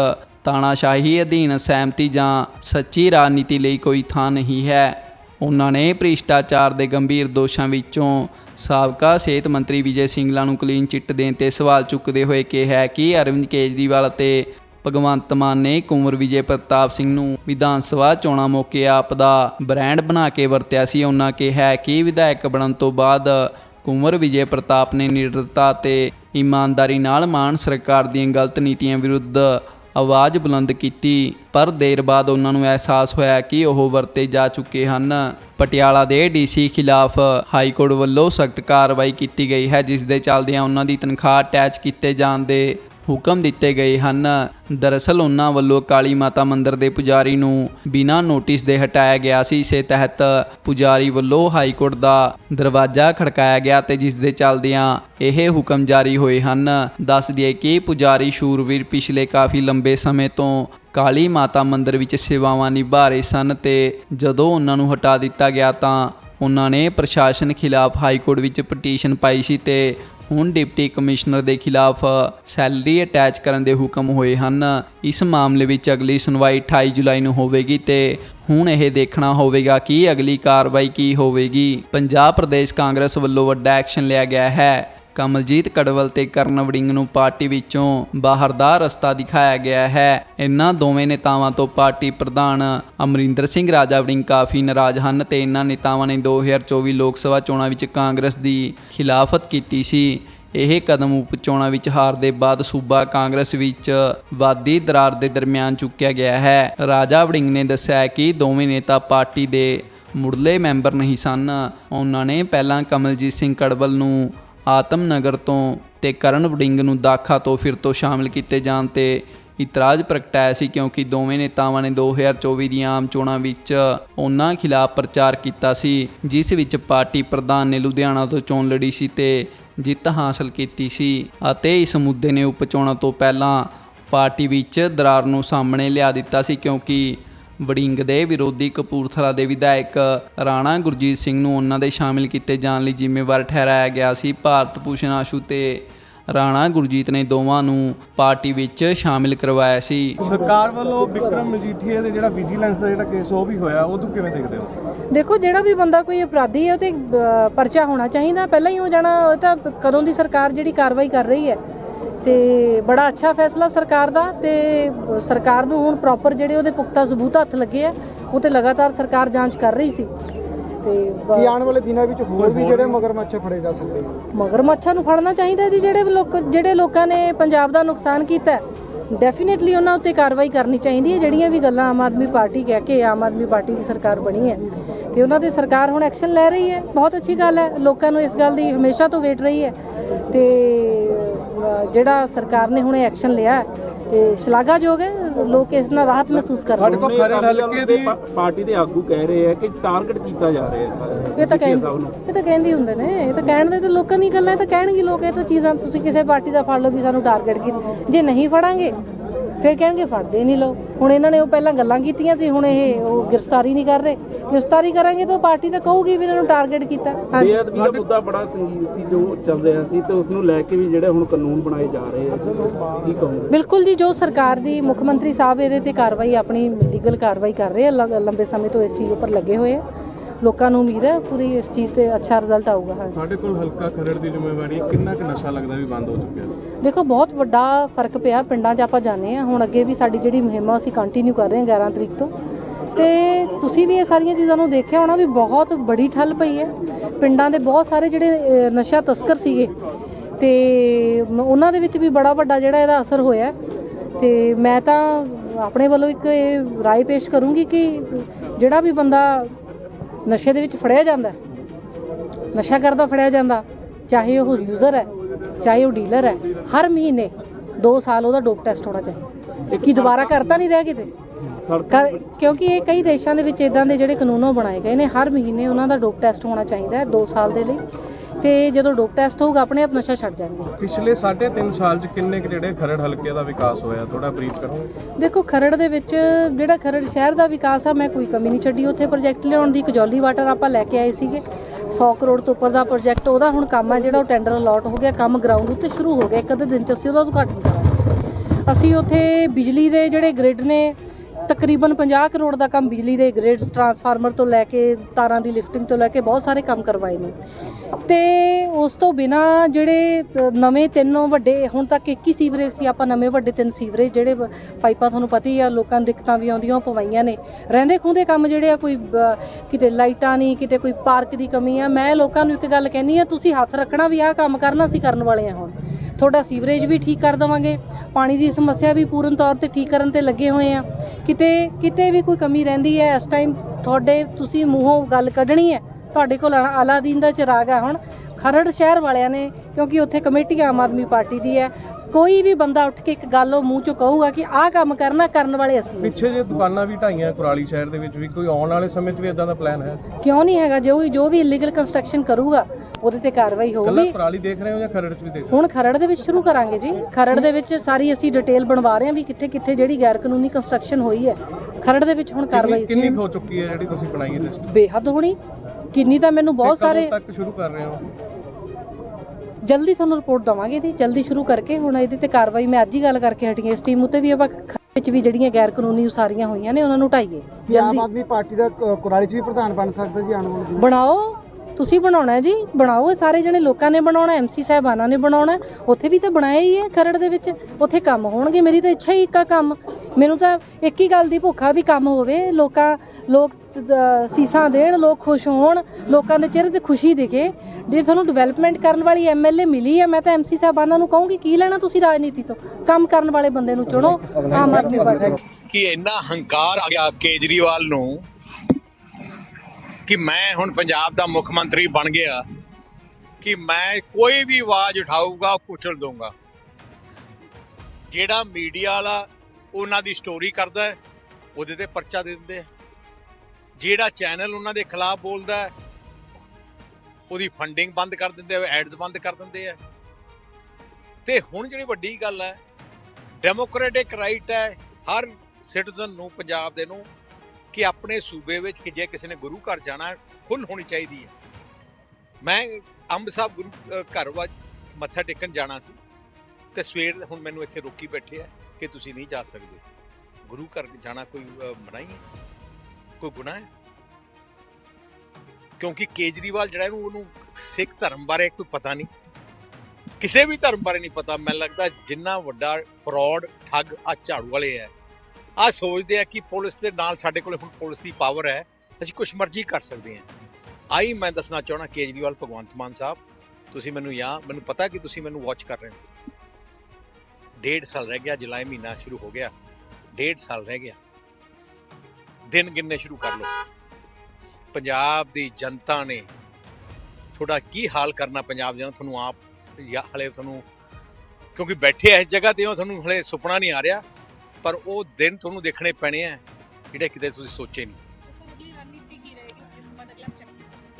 ਤਾਨਾਸ਼ਾਹੀ ਅਧੀਨ ਸਹਿਮਤੀ ਜਾਂ ਸੱਚੀ ਰਾਜਨੀਤੀ ਲਈ ਕੋਈ ਥਾਂ ਨਹੀਂ ਹੈ। ਉਹਨਾਂ ਨੇ ਭ੍ਰਿਸ਼ਟਾਚਾਰ ਦੇ ਗੰਭੀਰ ਦੋਸ਼ਾਂ ਵਿੱਚੋਂ ਸਾਬਕਾ ਸਿਹਤ ਮੰਤਰੀ ਵਿਜੇ ਸਿੰਗਲਾ ਨੂੰ ਕਲੀਨ ਚਿੱਟ ਦੇਣ ਤੇ ਸਵਾਲ ਚੁੱਕਦੇ ਹੋਏ ਕਿਹਾ ਕਿ ਅਰਵਿੰਦ ਕੇਜਰੀਵਾਲ ਅਤੇ ਭਗਵੰਤ ਮਾਨ ਨੇ ਕੁੰਵਰ ਵਿਜੇ ਪ੍ਰਤਾਪ ਸਿੰਘ ਨੂੰ ਵਿਧਾਨ ਸਭਾ ਚੋਣਾਂ ਮੌਕੇ ਆਪ ਦਾ ਬ੍ਰਾਂਡ ਬਣਾ ਕੇ ਵਰਤਿਆ ਸੀ। ਉਹਨਾਂ ਕਿਹਾ ਕਿ ਵਿਧਾਇਕ ਬਣਨ ਤੋਂ ਬਾਅਦ ਕੁੰਵਰ ਵਿਜੇ ਪ੍ਰਤਾਪ ਨੇ ਨਿਡਰਤਾ ਤੇ ਇਮਾਨਦਾਰੀ ਨਾਲ ਮਾਨ ਸਰਕਾਰ ਦੀਆਂ ਗਲਤ ਨੀਤੀਆਂ ਵਿਰੁੱਧ ਆਵਾਜ਼ ਬੁਲੰਦ ਕੀਤੀ, ਪਰ ਦੇਰ ਬਾਅਦ ਉਹਨਾਂ ਨੂੰ ਅਹਿਸਾਸ ਹੋਇਆ ਕਿ ਉਹ ਵਰਤੇ ਜਾ ਚੁੱਕੇ ਹਨ। ਪਟਿਆਲਾ ਦੇ ਡੀਸੀ ਖਿਲਾਫ ਹਾਈ ਕੋਰਟ ਵੱਲੋਂ ਸਖਤ ਕਾਰਵਾਈ ਕੀਤੀ ਗਈ ਹੈ, ਜਿਸ ਦੇ ਚੱਲਦਿਆਂ ਉਹਨਾਂ ਦੀ ਤਨਖਾਹ ਅਟੈਚ ਕੀਤੇ ਜਾਣ ਦੇ ਹੁਕਮ ਦਿੱਤੇ ਗਏ ਹਨ। ਦਰਅਸਲ ਉਹਨਾਂ ਵੱਲੋਂ ਕਾਲੀ ਮਾਤਾ ਮੰਦਿਰ ਦੇ ਪੁਜਾਰੀ ਨੂੰ ਬਿਨਾਂ ਨੋਟਿਸ ਦੇ ਹਟਾਇਆ ਗਿਆ ਸੀ। ਇਸੇ ਤਹਿਤ ਪੁਜਾਰੀ ਵੱਲੋਂ ਹਾਈ ਕੋਰਟ ਦਾ ਦਰਵਾਜ਼ਾ ਖੜਕਾਇਆ ਗਿਆ ਤੇ ਜਿਸ ਦੇ ਚੱਲਦਿਆਂ ਇਹ ਹੁਕਮ ਜਾਰੀ ਹੋਏ ਹਨ। ਦੱਸ ਦਈਏ ਕਿ ਪੁਜਾਰੀ ਸ਼ੂਰਵੀਰ ਪਿਛਲੇ ਕਾਫੀ ਲੰਬੇ ਸਮੇਂ ਤੋਂ ਕਾਲੀ ਮਾਤਾ ਮੰਦਿਰ ਵਿੱਚ ਸੇਵਾਵਾਂ ਨਿਭਾ ਰਹੇ ਸਨ ਤੇ ਜਦੋਂ ਉਹਨਾਂ ਨੂੰ ਹਟਾ ਦਿੱਤਾ ਗਿਆ ਤਾਂ ਉਹਨਾਂ ਨੇ ਪ੍ਰਸ਼ਾਸਨ ਖਿਲਾਫ ਹਾਈ ਕੋਰਟ ਵਿੱਚ ਪਟੀਸ਼ਨ ਪਾਈ ਸੀ ਤੇ ਹੁਣ ਡਿਪਟੀ ਕਮਿਸ਼ਨਰ ਦੇ ਖਿਲਾਫ ਸੈਲਰੀ ਅਟੈਚ ਕਰਨ ਦੇ ਹੁਕਮ ਹੋਏ ਹਨ। ਇਸ ਮਾਮਲੇ ਵਿੱਚ ਅਗਲੀ ਸੁਣਵਾਈ 28 ਜੁਲਾਈ ਨੂੰ ਹੋਵੇਗੀ ਤੇ ਹੁਣ ਇਹ ਦੇਖਣਾ ਹੋਵੇਗਾ ਕਿ ਅਗਲੀ ਕਾਰਵਾਈ ਕੀ ਹੋਵੇਗੀ। ਪੰਜਾਬ ਪ੍ਰਦੇਸ਼ ਕਾਂਗਰਸ ਵੱਲੋਂ ਵੱਡਾ ਐਕਸ਼ਨ ਲਿਆ ਗਿਆ ਹੈ। ਕਮਲਜੀਤ ਕੜਵਲ ਤੇ ਕਰਨ ਵੜਿੰਗ ਨੂੰ ਪਾਰਟੀ ਵਿੱਚੋਂ ਬਾਹਰ ਦਾ ਰਸਤਾ ਦਿਖਾਇਆ ਗਿਆ ਹੈ। ਇਹਨਾਂ ਦੋਵੇਂ ਨੇਤਾਵਾਂ ਤੋਂ ਪਾਰਟੀ ਪ੍ਰਧਾਨ ਅਮਰਿੰਦਰ ਸਿੰਘ ਰਾਜਾ ਵੜਿੰਗ ਕਾਫੀ ਨਾਰਾਜ਼ ਹਨ ਤੇ ਇਹਨਾਂ ਨੇਤਾਵਾਂ ਨੇ 2024 ਲੋਕ ਸਭਾ ਚੋਣਾਂ ਵਿੱਚ ਕਾਂਗਰਸ ਦੀ ਖਿਲਾਫਤ ਕੀਤੀ ਸੀ। ਇਹ ਕਦਮ ਉਪ ਚੋਣਾਂ ਵਿੱਚ ਹਾਰ ਦੇ ਬਾਅਦ ਸੂਬਾ ਕਾਂਗਰਸ ਵਿੱਚ ਵਾਦੀ ਦਰਾਰ ਦੇ ਦਰਮਿਆਨ ਚੁੱਕਿਆ ਗਿਆ ਹੈ। ਰਾਜਾ ਵੜਿੰਗ ਨੇ ਦੱਸਿਆ ਕਿ ਦੋਵੇਂ ਨੇਤਾ ਪਾਰਟੀ ਦੇ ਮੁੱਢਲੇ ਮੈਂਬਰ ਨਹੀਂ ਸਨ। ਉਹਨਾਂ ਨੇ ਪਹਿਲਾਂ ਕਮਲਜੀਤ ਸਿੰਘ ਕੜਵਲ ਨੂੰ ਆਤਮ ਨਗਰ ਤੋਂ ਤੇ ਕਰਨ ਵਡਿੰਗ ਨੂੰ ਦਾਖਾ ਤੋਂ ਫਿਰ ਤੋਂ ਸ਼ਾਮਿਲ ਕੀਤੇ ਜਾਣ ਤੇ ਇਤਰਾਜ਼ ਪ੍ਰਗਟਾਇਆ ਸੀ, ਕਿਉਂਕਿ ਦੋਵੇਂ ਨੇਤਾਵਾਂ ਨੇ 2024 ਦੀਆਂ ਆਮ ਚੋਣਾਂ ਵਿੱਚ ਉਹਨਾਂ ਖਿਲਾਫ ਪ੍ਰਚਾਰ ਕੀਤਾ ਸੀ, ਜਿਸ ਵਿੱਚ ਪਾਰਟੀ ਪ੍ਰਧਾਨ ਨੇ ਲੁਧਿਆਣਾ ਤੋਂ ਚੋਣ ਲੜੀ ਸੀ ਤੇ ਜਿੱਤ ਹਾਸਲ ਕੀਤੀ ਸੀ ਅਤੇ ਇਸ ਮੁੱਦੇ ਨੇ ਉਪ ਚੋਣਾਂ ਤੋਂ ਪਹਿਲਾਂ ਪਾਰਟੀ ਵਿੱਚ ਦਰਾਰ ਨੂੰ ਸਾਹਮਣੇ ਲਿਆ ਦਿੱਤਾ ਸੀ, ਕਿਉਂਕਿ ਵੜਿੰਗ ਦੇ ਵਿਰੋਧੀ ਕਪੂਰਥਲਾ ਦੇ ਵਿਧਾਇਕ ਰਾਣਾ ਗੁਰਜੀਤ ਸਿੰਘ ਨੂੰ ਉਹਨਾਂ ਦੇ ਸ਼ਾਮਿਲ ਕੀਤੇ ਜਾਣ ਲਈ ਜ਼ਿੰਮੇਵਾਰ ਠਹਿਰਾਇਆ ਗਿਆ ਸੀ। ਭਾਰਤ ਭੂਸ਼ਣ ਆਸ਼ੂ ਤੇ ਰਾਣਾ ਗੁਰਜੀਤ ਨੇ ਦੋਵਾਂ ਨੂੰ ਪਾਰਟੀ ਵਿੱਚ ਸ਼ਾਮਿਲ ਕਰਵਾਇਆ ਸੀ। ਸਰਕਾਰ ਵੱਲੋਂ ਵਿਕਰਮ ਮਜੀਠੀਆ ਦੇ ਜਿਹੜਾ ਵਿਜੀਲੈਂਸ ਦਾ ਜਿਹੜਾ ਕੇਸ ਉਹ ਵੀ ਹੋਇਆ ਉਹ ਤੁਸੀਂ ਕਿਵੇਂ ਦੇਖਦੇ ਹੋ? ਦੇਖੋ ਜਿਹੜਾ ਵੀ ਬੰਦਾ ਕੋਈ ਅਪਰਾਧੀ ਹੈ ਉਹ ਤੇ ਪਰਚਾ ਹੋਣਾ ਚਾਹੀਦਾ। ਪਹਿਲਾਂ ਹੀ ਹੋ ਜਾਣਾ ਉਹ ਤਾਂ ਕਦੋਂ ਦੀ ਸਰਕਾਰ ਜਿਹੜੀ ਕਾਰਵਾਈ ਕਰ ਰਹੀ ਹੈ? ਤੇ ਬੜਾ ਅੱਛਾ ਫੈਸਲਾ ਸਰਕਾਰ ਦਾ ਤੇ ਸਰਕਾਰ ਨੂੰ ਹੁਣ ਪ੍ਰੋਪਰ ਜਿਹੜੇ ਉਹਦੇ ਪੁਖਤਾ ਸਬੂਤ ਹੱਥ ਲੱਗੇ ਆ ਉਹ ਤੇ ਲਗਾਤਾਰ ਸਰਕਾਰ ਜਾਂਚ ਕਰ ਰਹੀ ਸੀ। ਤੇ ਕੀ ਆਉਣ ਵਾਲੇ ਦਿਨਾਂ ਵਿੱਚ ਹੋਰ ਵੀ ਜਿਹੜੇ ਮਗਰਮੱਛ ਫੜੇ ਜਾ ਸਕਦੇ ਮਗਰਮੱਛਾਂ ਨੂੰ ਫੜਨਾ ਚਾਹੀਦਾ ਜੀ ਜਿਹੜੇ ਲੋਕ ਜਿਹੜੇ ਲੋਕਾਂ ਨੇ ਪੰਜਾਬ ਦਾ ਨੁਕਸਾਨ ਕੀਤਾ ਡੈਫੀਨਿਟਲੀ ਉਹਨਾਂ ਉੱਤੇ ਕਾਰਵਾਈ ਕਰਨੀ ਚਾਹੀਦੀ ਹੈ ਜਿਹੜੀਆਂ ਵੀ ਗੱਲਾਂ ਆਮ ਆਦਮੀ ਪਾਰਟੀ ਕਹਿ ਕੇ ਆਮ ਆਦਮੀ ਪਾਰਟੀ ਦੀ ਸਰਕਾਰ ਬਣੀ ਹੈ। ਤੇ ਉਹਨਾਂ ਤੇ ਸਰਕਾਰ ਹੁਣ ਐਕਸ਼ਨ ਲੈ ਰਹੀ ਹੈ। ਬਹੁਤ ਅੱਛੀ ਗੱਲ ਹੈ ਲੋਕਾਂ ਨੂੰ ਇਸ ਗੱਲ ਦੀ ਹਮੇਸ਼ਾ ਤੋਂ ਵੇਟ ਰਹੀ ਹੈ। ਤੇ ਜਿਹੜਾ ਸਰਕਾਰ ਨੇ ਹੁਣ ਐਕਸ਼ਨ ਲਿਆ ਹੈ, ਤੇ ਸ਼ਲਾਘਾਯੋਗ ਹੈ ਲੋਕ ਇਸ ਨਾਲ ਰਾਹਤ ਮਹਿਸੂਸ ਕਰ ਰਹੇ ਸਾਡੇ ਨੇ। ਕੋਲ ਹਲਕੇ ਦੀ ਪਾਰਟੀ ਦੇ ਆਗੂ ਕਹਿ ਰਹੇ ਆ ਕਿ ਟਾਰਗੇਟ ਕੀਤਾ ਜਾ ਰਿਹਾ ਹੈ ਸਾਰੇ। ਇਹ ਤਾਂ ਕਹਿੰਦੇ ਇਹ ਤਾਂ ਕਹਿੰਦੇ ਹੁੰਦੇ ਨੇ। ਇਹ ਤਾਂ ਕਹਿਣ ਦੇ ਤੇ ਲੋਕਾਂ ਦੀ ਗੱਲਾਂ ਤਾਂ ਕਹਿਣਗੇ ਲੋਕ ਇਹ ਤਾਂ ਚੀਜ਼ਾਂ ਤੁਸੀਂ ਕਿਸੇ ਪਾਰਟੀ ਦਾ ਫੜ ਲਓ ਵੀ ਸਾਨੂੰ ਟਾਰਗੇਟ ਕੀ ਜੇ ਨਹੀਂ ਫੜਾਂਗੇ ਫਿਰ ਕਹਿਣਗੇ ਫੜਦੇ ਨਹੀਂ ਲਓ ਹੁਣ ਇਹਨਾਂ ਨੇ ਉਹ ਪਹਿਲਾਂ ਗੱਲਾਂ ਕੀਤੀਆਂ ਸੀ ਹੁਣ ਇਹ ਉਹ ਗ੍ਰਿਫਤਾਰੀ ਨਹੀਂ ਕਰ ਰਹੇ। ਗ੍ਰਿਫਤਾਰੀ ਕਰਾਂਗੇ ਤਾਂ ਪਾਰਟੀ ਤਾਂ ਕਹੂਗੀ ਵੀ ਇਹਨਾਂ ਨੂੰ ਟਾਰਗੇਟ ਕੀਤਾ। ਹਾਂਜੀ ਬੇਅਦਬੀ ਦਾ ਮੁੱਦਾ ਬੜਾ ਸੰਗੀਨ ਸੀ ਜੋ ਚੱਲ ਰਿਹਾ ਸੀ ਤੇ ਉਸ ਨੂੰ ਲੈ ਕੇ ਵੀ ਜਿਹੜੇ ਹੁਣ ਕਾਨੂੰਨ ਬਣਾਏ ਜਾ ਰਹੇ ਆ ਕੀ ਕਹੋਗੇ? ਬਿਲਕੁਲ ਜੀ ਜੋ ਸਰਕਾਰ ਦੀ ਮੁੱਖ ਮੰਤਰੀ ਸਾਹਿਬ ਇਹਦੇ ਤੇ ਕਾਰਵਾਈ ਆਪਣੀ ਲੀਗਲ ਕਾਰਵਾਈ ਕਰ ਰਹੇ ਆ ਲੰਬੇ ਸਮੇਂ ਤੋਂ ਇਸ ਚੀਜ਼ ਉੱਪਰ ਲੱਗੇ ਹੋਏ ਆ। ਲੋਕਾਂ ਨੂੰ ਉਮੀਦ ਹੈ ਪੂਰੀ ਇਸ ਚੀਜ਼ ਤੇ ਅੱਛਾ ਰਿਜ਼ਲਟ ਆਊਗਾ ਹਾਂਜੀ। ਸਾਡੇ ਕੋਲ ਹਲਕਾ ਖਰੜ ਦੀ ਜ਼ਿੰਮੇਵਾਰੀ ਹੈ। ਕਿੰਨਾ ਕੁ ਨਸ਼ਾ ਲੱਗਦਾ ਵੀ ਬੰਦ ਹੋ ਚੁੱਕਿਆ? ਦੇਖੋ ਬਹੁਤ ਵੱਡਾ ਫ਼ਰਕ ਪਿਆ ਪਿੰਡਾਂ 'ਚ ਆਪਾਂ ਜਾਂਦੇ ਆ ਹੁਣ ਅੱਗੇ ਵੀ ਸਾਡੀ ਜਿਹੜੀ ਮੁਹਿੰਮ ਆ ਅਸੀਂ ਕੰਟੀਨਿਊ ਕਰ ਰਹੇ ਹਾਂ 11 ਤਰੀਕ ਤੋਂ। ਤੇ ਤੁਸੀਂ ਵੀ ਇਹ ਸਾਰੀਆਂ ਚੀਜ਼ਾਂ ਨੂੰ ਦੇਖਿਆ ਹੋਣਾ ਵੀ ਬਹੁਤ ਬੜੀ ਠੱਲ ਪਈ ਹੈ। ਪਿੰਡਾਂ ਦੇ ਬਹੁਤ ਸਾਰੇ ਜਿਹੜੇ ਨਸ਼ਾ ਤਸਕਰ ਸੀਗੇ ਤੇ ਉਹਨਾਂ ਦੇ ਵਿੱਚ ਵੀ ਬੜਾ ਵੱਡਾ ਜਿਹੜਾ ਇਹਦਾ ਅਸਰ ਹੋਇਆ ਤੇ ਮੈਂ ਤਾਂ ਆਪਣੇ ਵੱਲੋਂ ਇੱਕ ਇਹ ਰਾਏ ਪੇਸ਼ ਕਰੂੰਗੀ ਕਿ ਜਿਹੜਾ ਵੀ ਬੰਦਾ ਨਸ਼ੇ ਦੇ ਵਿੱਚ ਫੜਿਆ ਜਾਂਦਾ। ਨਸ਼ਾ ਕਰਦਾ ਫੜਿਆ ਜਾਂਦਾ। ਚਾਹੇ ਉਹ ਯੂਜ਼ਰ ਹੈ ਚਾਹੇ ਉਹ ਡੀਲਰ ਹੈ ਹਰ ਮਹੀਨੇ 2 ਸਾਲ ਉਹਦਾ ਡੋਪ ਟੈਸਟ ਹੋਣਾ ਚਾਹੀਦਾ। ਕੀ ਦੁਬਾਰਾ ਕਰਤਾ ਨਹੀਂ ਰਿਹਾ ਕਿਤੇ? ਕਿਉਂਕਿ ਇਹ ਕਈ ਦੇਸ਼ਾਂ ਦੇ ਵਿੱਚ ਇਦਾਂ ਦੇ ਜਿਹੜੇ ਕਾਨੂੰਨੋਂ ਬਣਾਏ ਗਏ ਨੇ ਹਰ ਮਹੀਨੇ ਉਹਨਾਂ ਦਾ ਡੋਪ ਟੈਸਟ ਹੋਣਾ ਚਾਹੀਦਾ ਹੈ 2 ਸਾਲ ਦੇ ਲਈ। ਤੇ ਜਦੋਂ ਡੋਪ ਟੈਸਟ ਹੋਊਗਾ ਆਪਣੇ ਆਪ ਨਸ਼ਾ ਛੱਡ ਜਾਣਗੇ। ਪਿਛਲੇ 3.5 ਸਾਲ ਚ ਕਿੰਨੇ ਕੁ ਜਿਹੜੇ ਖਰੜ ਹਲਕੇ ਦਾ ਵਿਕਾਸ ਹੋਇਆ? ਥੋੜਾ ਬਰੀਫ ਕਰੋ। ਦੇਖੋ ਖਰੜ ਦੇ ਵਿੱਚ ਜਿਹੜਾ ਖਰੜ ਸ਼ਹਿਰ ਦਾ ਵਿਕਾਸ ਆ ਮੈਂ ਕੋਈ ਕਮੀ ਨਹੀਂ ਛੱਡੀ। ਉੱਥੇ ਪ੍ਰੋਜੈਕਟ ਲਿਆਉਣ ਦੀ ਕਜੌਲੀ ਵਾਟਰ ਆਪਾਂ ਲੈ ਕੇ ਆਏ ਸੀਗੇ। 100 ਕਰੋੜ ਤੋਂ ਉੱਪਰ ਦਾ ਪ੍ਰੋਜੈਕਟ ਉਹਦਾ ਹੁਣ ਕੰਮ ਹੈ ਜਿਹੜਾ ਉਹ ਟੈਂਡਰ ਅਲਾਟ ਹੋ ਗਿਆ। ਕੰਮ ਗਰਾਊਂਡ ਉੱਤੇ ਸ਼ੁਰੂ ਹੋ ਗਿਆ। ਇੱਕ ਅੱਧੇ ਦਿਨ ਚ ਅਸੀਂ ਉਹਦਾ ਉਦਘਾਟਨ ਕਰਾਂਗੇ। ਅਸੀਂ ਉੱਥੇ ਬਿਜਲੀ ਦੇ ਜਿਹੜੇ ਗ੍ਰਿਡ ਨੇ ਤਕਰੀਬਨ 50 ਕਰੋੜ ਦਾ ਕੰਮ ਬਿਜਲੀ ਦੇ ਗ੍ਰਿਡਸ, ਟਰਾਂਸਫਾਰਮਰ ਤੋਂ ਲੈ ਕੇ ਤਾਰਾਂ ਦੀ ਲਿਫਟਿੰਗ ਤੋਂ ਲੈ ਕੇ ਬਹੁਤ ਸਾਰੇ ਕੰਮ ਕਰਵਾਏ ਨੇ। ਤੇ ਉਸ ਤੋਂ ਬਿਨਾ ਜਿਹੜੇ ਨਵੇਂ ਤਿੰਨੋਂ ਵੱਡੇ, ਹੁਣ ਤੱਕ ਇੱਕ ਹੀ ਸੀਵਰੇਜ ਸੀ, ਆਪਾਂ ਨਵੇਂ ਵੱਡੇ ਤਿੰਨ ਸੀਵਰੇਜ ਜਿਹੜੇ ਬ- ਪਾਈਪਾਂ ਤੁਹਾਨੂੰ ਪਤਾ ਹੀ ਆ, ਲੋਕਾਂ ਨੂੰ ਦਿੱਕਤਾਂ ਵੀ ਆਉਂਦੀਆਂ, ਉਹ ਪਵਾਈਆਂ ਨੇ। ਰਹਿੰਦੇ ਖੂੰਦੇ ਕੰਮ ਜਿਹੜੇ ਆ, ਕੋਈ ਕਿਤੇ ਲਾਈਟਾਂ ਨਹੀਂ, ਕਿਤੇ ਕੋਈ ਪਾਰਕ ਦੀ ਕਮੀ ਆ। ਮੈਂ ਲੋਕਾਂ ਨੂੰ ਇੱਕ ਗੱਲ ਕਹਿੰਨੀ ਆ, ਤੁਸੀਂ ਹੱਥ ਰੱਖਣਾ ਵੀ ਆਹ ਕੰਮ ਕਰਨਾ ਅਸੀਂ ਕਰਨ ਵਾਲੇ ਆ ਹੁਣ। ਤੁਹਾਡਾ ਸੀਵਰੇਜ ਵੀ ਠੀਕ ਕਰ ਦਵਾਂਗੇ, ਪਾਣੀ ਦੀ ਸਮੱਸਿਆ ਵੀ ਪੂਰਨ ਤੌਰ ਤੇ ਠੀਕ ਕਰਨ ਤੇ ਲੱਗੇ ਹੋਏ ਆ। ਕਿਤੇ ਕਿਤੇ ਵੀ ਕੋਈ ਕਮੀ ਰਹਿੰਦੀ ਹੈ, ਇਸ ਟਾਈਮ ਤੁਹਾਡੇ, ਤੁਸੀਂ ਮੂੰਹੋਂ ਗੱਲ ਕੱਢਣੀ ਹੈ, ਤੁਹਾਡੇ ਕੋਲ ਅਲਾ- ਅਲਾਦੀਨ ਦਾ ਚਿਰਾਗ ਹੈ ਹੁਣ। ਖਰੜ ਸ਼ਹਿਰ ਵਾਲਿਆਂ ਨੇ, ਕਿਉਂਕਿ ਉੱਥੇ ਕਮੇਟੀ ਆਮ ਆਦਮੀ ਪਾਰਟੀ ਦੀ ਹੈ ਕੋਈ ਵੀ ਬੰਦਾ ਉੱਠ ਕੇ ਇੱਕ ਗੱਲ ਉਹ ਮੂੰਹ ਚੋਂ ਕਹੂਗਾ ਕਿ ਆਹ ਕੰਮ ਕਰਨਾ ਕਰਨ ਵਾਲੇ ਅਸੀਂ ਹਾਂ। ਪਿੱਛੇ ਜੇ ਦੁਕਾਨਾਂ ਵੀ ਢਾਈਆਂ ਕੁਰਾਲੀ ਸ਼ਹਿਰ ਦੇ ਵਿੱਚ ਵੀ ਕੋਈ ਆਉਣ ਵਾਲੇ ਸਮੇਂ 'ਚ ਵੀ ਇਦਾਂ ਦਾ ਪਲਾਨ ਹੈ? ਕਿਉਂ ਨਹੀਂ ਹੈਗਾ? ਜੋ ਵੀ ਜੋ ਵੀ ਇਲੀਗਲ ਕੰਸਟਰਕਸ਼ਨ ਕਰੂਗਾ ਉਹਦੇ ਤੇ ਕਾਰਵਾਈ ਕੱਲਾ ਹੋਊਗੀ ਕੁਰਾਲੀ ਦੇਖ ਰਹੇ ਹੋ ਜਾਂ ਖਰੜ 'ਚ ਵੀ ਦੇਖ ਰਹੇ ਹੁਣ ਖਰੜ ਦੇ ਵਿੱਚ ਸ਼ੁਰੂ ਕਰਾਂਗੇ ਜੀ। ਖਰੜ ਦੇ ਵਿੱਚ ਸਾਰੀ ਅਸੀਂ ਡਿਟੇਲ ਬਣਵਾ ਰਹੇ ਹਾਂ ਵੀ ਕਿੱਥੇ ਕਿੱਥੇ ਜਿਹੜੀ ਗੈਰ ਕਾਨੂੰਨੀ ਕੰਸਟਰਕਸ਼ਨ ਹੋਈ ਹੈ। ਖਰੜ ਦੇ ਵਿੱਚ ਹੁਣ ਕਾਰਵਾਈ ਕਿੰਨੀ ਹੋ ਚੁੱਕੀ ਹੈ ਜਿਹੜੀ ਤੁਸੀਂ ਬਣਾਈ ਹੈ ਲਿਸਟ ਬੇਹੱਦ ਹੋਣੀ। ਕਿੰਨੀ ਤਾਂ ਮੈਨੂੰ ਬਹੁਤ ਸਾਰੇ ਤੱਕ ਸ਼ੁਰੂ ਕਰ ਰਹੇ ਹੋ। ਜਲਦੀ ਤੁਹਾਨੂੰ ਰਿਪੋਰਟ ਦਵਾਂਗੇ ਇਹਦੀ ਜਲਦੀ ਸ਼ੁਰੂ ਕਰਕੇ ਹੁਣ ਇਹਦੇ ਤੇ ਕਾਰਵਾਈ ਮੈਂ ਅੱਜ ਹੀ ਗੱਲ ਕਰਕੇ ਹਟੀ ਹਾਂ ਇਸ ਟੀਮ ਉੱਤੇ ਵੀ ਆਪਾਂ ਵਿੱਚ ਵੀ ਜਿਹੜੀਆਂ ਗੈਰ ਕਾਨੂੰਨੀ ਉਸਾਰੀਆਂ ਹੋਈਆਂ ਨੇ ਉਹਨਾਂ ਨੂੰ ਢਾਈਏ ਆਮ ਜਲਦੀ ਆਦਮੀ ਪਾਰਟੀ ਦਾ ਕੁਰਾਲੀ ਚ ਵੀ ਪ੍ਰਧਾਨ ਬਣ ਸਕਦਾ ਜੀ ਆਉਣ ਵਾਲੇ ਦਿਨਾਂ 'ਚ? ਬਣਾਓ ਤੁਸੀਂ ਬਣਾਉਣਾ ਜੀ? ਬਣਾਓ ਸਾਰੇ ਜਣੇ ਲੋਕਾਂ ਨੇ ਬਣਾਉਣਾ ਐਮਸੀ ਸਾਹਿਬਾਨਾਂ ਨੇ ਬਣਾਉਣਾ ਉੱਥੇ ਵੀ ਤਾਂ ਬਣਾਇਆ ਹੀ ਹੈ ਖਰੜ ਦੇ ਵਿੱਚ। ਉੱਥੇ ਕੰਮ ਹੋਣਗੇ, ਮੇਰੀ ਤਾਂ ਇੱਛਾ ਹੀ ਇੱਕਾ ਕੰਮ। ਮੈਨੂੰ ਤਾਂ ਇੱਕ ਹੀ ਗੱਲ ਦੀ ਭੁੱਖਾ ਵੀ ਕੰਮ ਹੋਵੇ। ਲੋਕਾਂ, ਲੋਕ ਸੀਸਾਂ ਦੇਣ, ਲੋਕ ਖੁਸ਼ ਹੋਣ, ਲੋਕਾਂ ਦੇ ਚਿਹਰੇ ਤੇ ਖੁਸ਼ੀ ਦਿਖੇ। ਜੇ ਤੁਹਾਨੂੰ ਡਿਵੈਲਪਮੈਂਟ ਕਰਨ ਵਾਲੀ ਐਮਐਲਏ ਮਿਲੀ ਹੈ, ਮੈਂ ਤਾਂ ਐਮਸੀ ਸਾਹਿਬਾਨਾਂ ਨੂੰ ਕਹੂੰਗੀ, ਕੀ ਲੈਣਾ ਤੁਸੀਂ ਰਾਜਨੀਤੀ ਤੋਂ? ਕੰਮ ਕਰਨ ਵਾਲੇ ਬੰਦੇ ਨੂੰ ਚੁਣੋ, ਆਮ ਆਦਮੀ ਪਾਰਟੀ ਕਿ ਇੰਨਾ ਹੰਕਾਰ ਆ ਗਿਆ ਕੇਜਰੀਵਾਲ ਨੂੰ? ਕਿ ਮੈਂ ਹੁਣ ਪੰਜਾਬ ਦਾ ਮੁੱਖ ਮੰਤਰੀ ਬਣ ਗਿਆ, ਕਿ ਮੈਂ ਕੋਈ ਵੀ ਆਵਾਜ਼ ਉਠਾਊਗਾ, ਕੁਚਲ ਦਊਂਗਾ। ਜਿਹੜਾ ਮੀਡੀਆ ਵਾਲਾ ਉਹਨਾਂ ਦੀ ਸਟੋਰੀ ਕਰਦਾ ਹੈ, ਉਹਦੇ ਤੇ ਪਰਚਾ ਦੇ ਦਿੰਦੇ ਆ। ਜਿਹੜਾ ਚੈਨਲ ਉਹਨਾਂ ਦੇ ਖਿਲਾਫ ਬੋਲਦਾ ਹੈ, ਉਹਦੀ ਫੰਡਿੰਗ ਬੰਦ ਕਰ ਦਿੰਦੇ ਆ ਐਡਸ ਬੰਦ ਕਰ ਦਿੰਦੇ ਆ। ਤੇ ਹੁਣ ਜਿਹੜੀ ਵੱਡੀ ਗੱਲ ਹੈ ਡੈਮੋਕ੍ਰੈਟਿਕ ਰਾਈਟ ਹੈ, ਹਰ ਸਿਟੀਜ਼ਨ ਨੂੰ, ਪੰਜਾਬ ਦੇ ਨੂੰ ਕਿ ਆਪਣੇ ਸੂਬੇ ਵਿੱਚ ਕਿ ਜੇ ਕਿਸੇ ਨੇ ਗੁਰੂ ਘਰ ਜਾਣਾ ਹੈ, ਖੁੱਲ੍ਹ ਹੋਣੀ ਚਾਹੀਦੀ ਹੈ। ਮੈਂ ਅੰਬ ਸਾਹਿਬ ਗੁਰੂ ਘਰ ਵਾ ਮੱਥਾ ਟੇਕਣ ਜਾਣਾ ਸੀ ਤੇ ਸਵੇਰ ਹੁਣ ਮੈਨੂੰ ਇੱਥੇ ਰੋਕੀ ਬੈਠੇ ਆ ਕਿ ਤੁਸੀਂ ਨਹੀਂ ਜਾ ਸਕਦੇ। ਗੁਰੂ ਘਰ ਜਾਣਾ ਕੋਈ ਮਨਾਹੀ ਹੈ? ਕੋਈ ਗੁਨਾਹ ਹੈ? ਕਿਉਂਕਿ ਕੇਜਰੀਵਾਲ ਜਿਹੜਾ ਇਹਨੂੰ ਉਹਨੂੰ ਸਿੱਖ ਧਰਮ ਬਾਰੇ ਕੋਈ ਪਤਾ ਨਹੀਂ। ਕਿਸੇ ਵੀ ਧਰਮ ਬਾਰੇ ਨਹੀਂ ਪਤਾ। ਮੈਨੂੰ ਲੱਗਦਾ ਜਿੰਨਾ ਵੱਡਾ ਫਰਾਡ ਠੱਗ ਆ ਝਾੜੂ ਵਾਲੇ ਹੈ। ਆ ਸੋਚਦੇ ਆ ਕਿ ਪੁਲਿਸ ਦੇ ਨਾਲ ਸਾਡੇ ਕੋਲ ਹੁਣ ਪੁਲਿਸ ਦੀ ਪਾਵਰ ਹੈ, ਅਸੀਂ ਕੁਝ ਮਰਜ਼ੀ ਕਰ ਸਕਦੇ ਹਾਂ। ਆਈ ਮੈਂ ਦੱਸਣਾ ਚਾਹਣਾ ਕੇਜਰੀਵਾਲ, ਭਗਵੰਤ ਮਾਨ ਸਾਹਿਬ, ਤੁਸੀਂ ਮੈਨੂੰ ਯਾ, ਮੈਨੂੰ ਪਤਾ ਕਿ ਤੁਸੀਂ ਮੈਨੂੰ ਵਾਚ ਕਰ ਰਹੇ ਹੋ। ਡੇਢ ਸਾਲ ਰਹਿ ਗਿਆ, ਜੁਲਾਈ ਮਹੀਨਾ ਸ਼ੁਰੂ ਹੋ ਗਿਆ। ਡੇਢ ਸਾਲ ਰਹਿ ਗਿਆ। ਦਿਨ ਗਿਣਨੇ ਸ਼ੁਰੂ ਕਰ ਲਓ। ਪੰਜਾਬ ਦੀ ਜਨਤਾ ਨੇ ਤੁਹਾਡਾ ਕੀ ਹਾਲ ਕਰਨਾ ਪੰਜਾਬ ਜਨ ਤੁਹਾਨੂੰ ਆਪ ਜਾਂ ਹਲੇ ਤੁਹਾਨੂੰ, ਕਿਉਂਕਿ ਬੈਠੇ ਇਸ ਜਗ੍ਹਾ ਤੇ ਹੋ, ਤੁਹਾਨੂੰ ਹਲੇ ਸੁਪਨਾ ਨਹੀਂ ਆ ਰਿਹਾ। ਪਰ ਉਹ ਦਿਨ ਤੁਹਾਨੂੰ ਦੇਖਣੇ ਪੈਣੇ ਆ ਜਿਹੜੇ ਕਿਤੇ ਤੁਸੀਂ ਸੋਚੇ ਨਹੀਂ।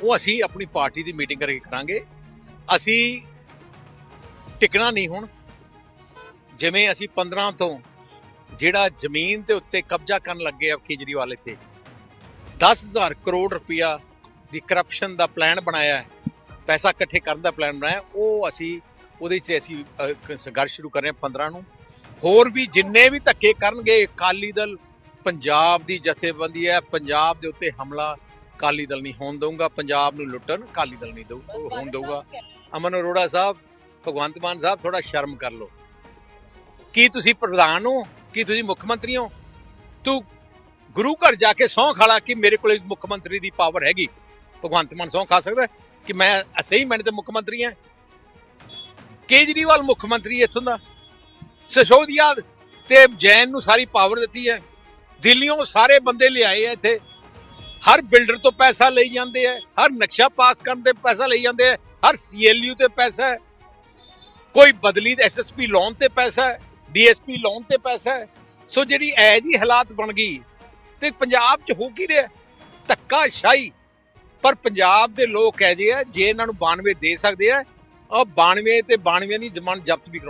ਉਹ ਅਸੀਂ ਆਪਣੀ ਪਾਰਟੀ ਦੀ ਮੀਟਿੰਗ ਕਰਕੇ ਕਰਾਂਗੇ। ਅਸੀਂ ਟਿਕਣਾ ਨਹੀਂ ਹੁਣ। ਜਿਵੇਂ ਅਸੀਂ 15 ਤੋਂ ਜਿਹੜਾ ਜ਼ਮੀਨ ਦੇ ਉੱਤੇ ਕਬਜ਼ਾ ਕਰਨ ਲੱਗੇ ਆ ਕੇਜਰੀਵਾਲ ਇੱਥੇ 10000 ਕਰੋੜ ਰੁਪਇਆ ਦੀ ਕਰਪਸ਼ਨ ਦਾ ਪਲਾਨ ਬਣਾਇਆ ਹੈ। ਪੈਸਾ ਇਕੱਠੇ ਕਰਨ ਦਾ ਪਲਾਨ ਬਣਾਇਆ ਉਹ ਅਸੀਂ ਉਹਦੇ 'ਚ ਅਸੀਂ ਸੰਘਰਸ਼ ਸ਼ੁਰੂ ਕਰ ਰਹੇ ਹਾਂ 15 ਨੂੰ। ਹੋਰ ਵੀ ਜਿੰਨੇ ਵੀ ਧੱਕੇ ਕਰਨਗੇ, ਅਕਾਲੀ ਦਲ ਪੰਜਾਬ ਦੀ ਜਥੇਬੰਦੀ ਹੈ, ਪੰਜਾਬ ਦੇ ਉੱਤੇ ਹਮਲਾ ਅਕਾਲੀ ਦਲ ਨਹੀਂ ਹੋਣ ਦਊਗਾ, ਪੰਜਾਬ ਨੂੰ ਲੁੱਟਣ ਅਕਾਲੀ ਦਲ ਨਹੀਂ ਦਊ, ਉਹ ਹੋਣ ਦਊਗਾ। ਅਮਨ ਅਰੋੜਾ ਸਾਹਿਬ, ਭਗਵੰਤ ਮਾਨ ਸਾਹਿਬ ਥੋੜਾ ਸ਼ਰਮ ਕਰ ਲਓ। ਕੀ ਤੁਸੀਂ ਪ੍ਰਧਾਨ ਹੋ? ਕੀ ਤੁਸੀਂ ਮੁੱਖ ਮੰਤਰੀ ਹੋ? ਤੂੰ ਗੁਰੂ ਘਰ ਜਾ ਕੇ ਸਹੁੰ ਖਾਲਾ ਕਿ ਮੇਰੇ ਕੋਲ ਮੁੱਖ ਮੰਤਰੀ ਦੀ ਪਾਵਰ ਹੈਗੀ? ਭਗਵੰਤ ਮਾਨ ਸਹੁੰ ਖਾ ਸਕਦਾ ਕਿ ਮੈਂ ਸਹੀ ਮੈਨੇ ਤੇ ਮੁੱਖ ਮੰਤਰੀ ਹਾਂ? ਕੇਜਰੀਵਾਲ ਮੁੱਖ ਮੰਤਰੀ ਇੱਥੋਂ ਦਾ। ਸਿਸੋਦੀਆ ਤੇ ਜੈਨ ਨੂੰ ਸਾਰੀ ਪਾਵਰ ਦਿੱਤੀ ਹੈ। ਦਿੱਲੀੋਂ ਸਾਰੇ ਬੰਦੇ ਲਿਆਏ ਆ ਇੱਥੇ। ਹਰ ਬਿਲਡਰ ਤੋਂ ਪੈਸਾ ਲਈ ਜਾਂਦੇ ਆ ਹਰ ਨਕਸ਼ਾ ਪਾਸ ਕਰਨ ਤੇ ਪੈਸਾ ਲਈ ਜਾਂਦੇ ਆ ਹਰ ਸੀਐਲਯੂ ਤੇ ਪੈਸਾ ਹੈ। ਕੋਈ ਬਦਲੀ ਐਸਐਸਪੀ ਲੋਨ ਤੇ ਪੈਸਾ ਹੈ ਡੀਐਸਪੀ ਲੋਨ ਤੇ ਪੈਸਾ ਹੈ। ਸੋ ਜਿਹੜੀ ਐ ਜੀ ਹਾਲਾਤ ਬਣ ਗਈ ਤੇ ਪੰਜਾਬ 'ਚ ਹੋ ਕੀ ਰਿਹਾ? ਧੱਕਾ ਸ਼ਾਹੀ ਪਰ ਪੰਜਾਬ ਦੇ ਲੋਕ ਕਹਿ ਜੇ ਆ ਜੇ ਇਹਨਾਂ ਨੂੰ 92 ਦੇ ਸਕਦੇ ਆ ਆ 92 ਤੇ 92 ਦੀ ਜ਼ਮਾਨ ਜ਼ਬਤ ਵੀ ਕਰਾਉਣ।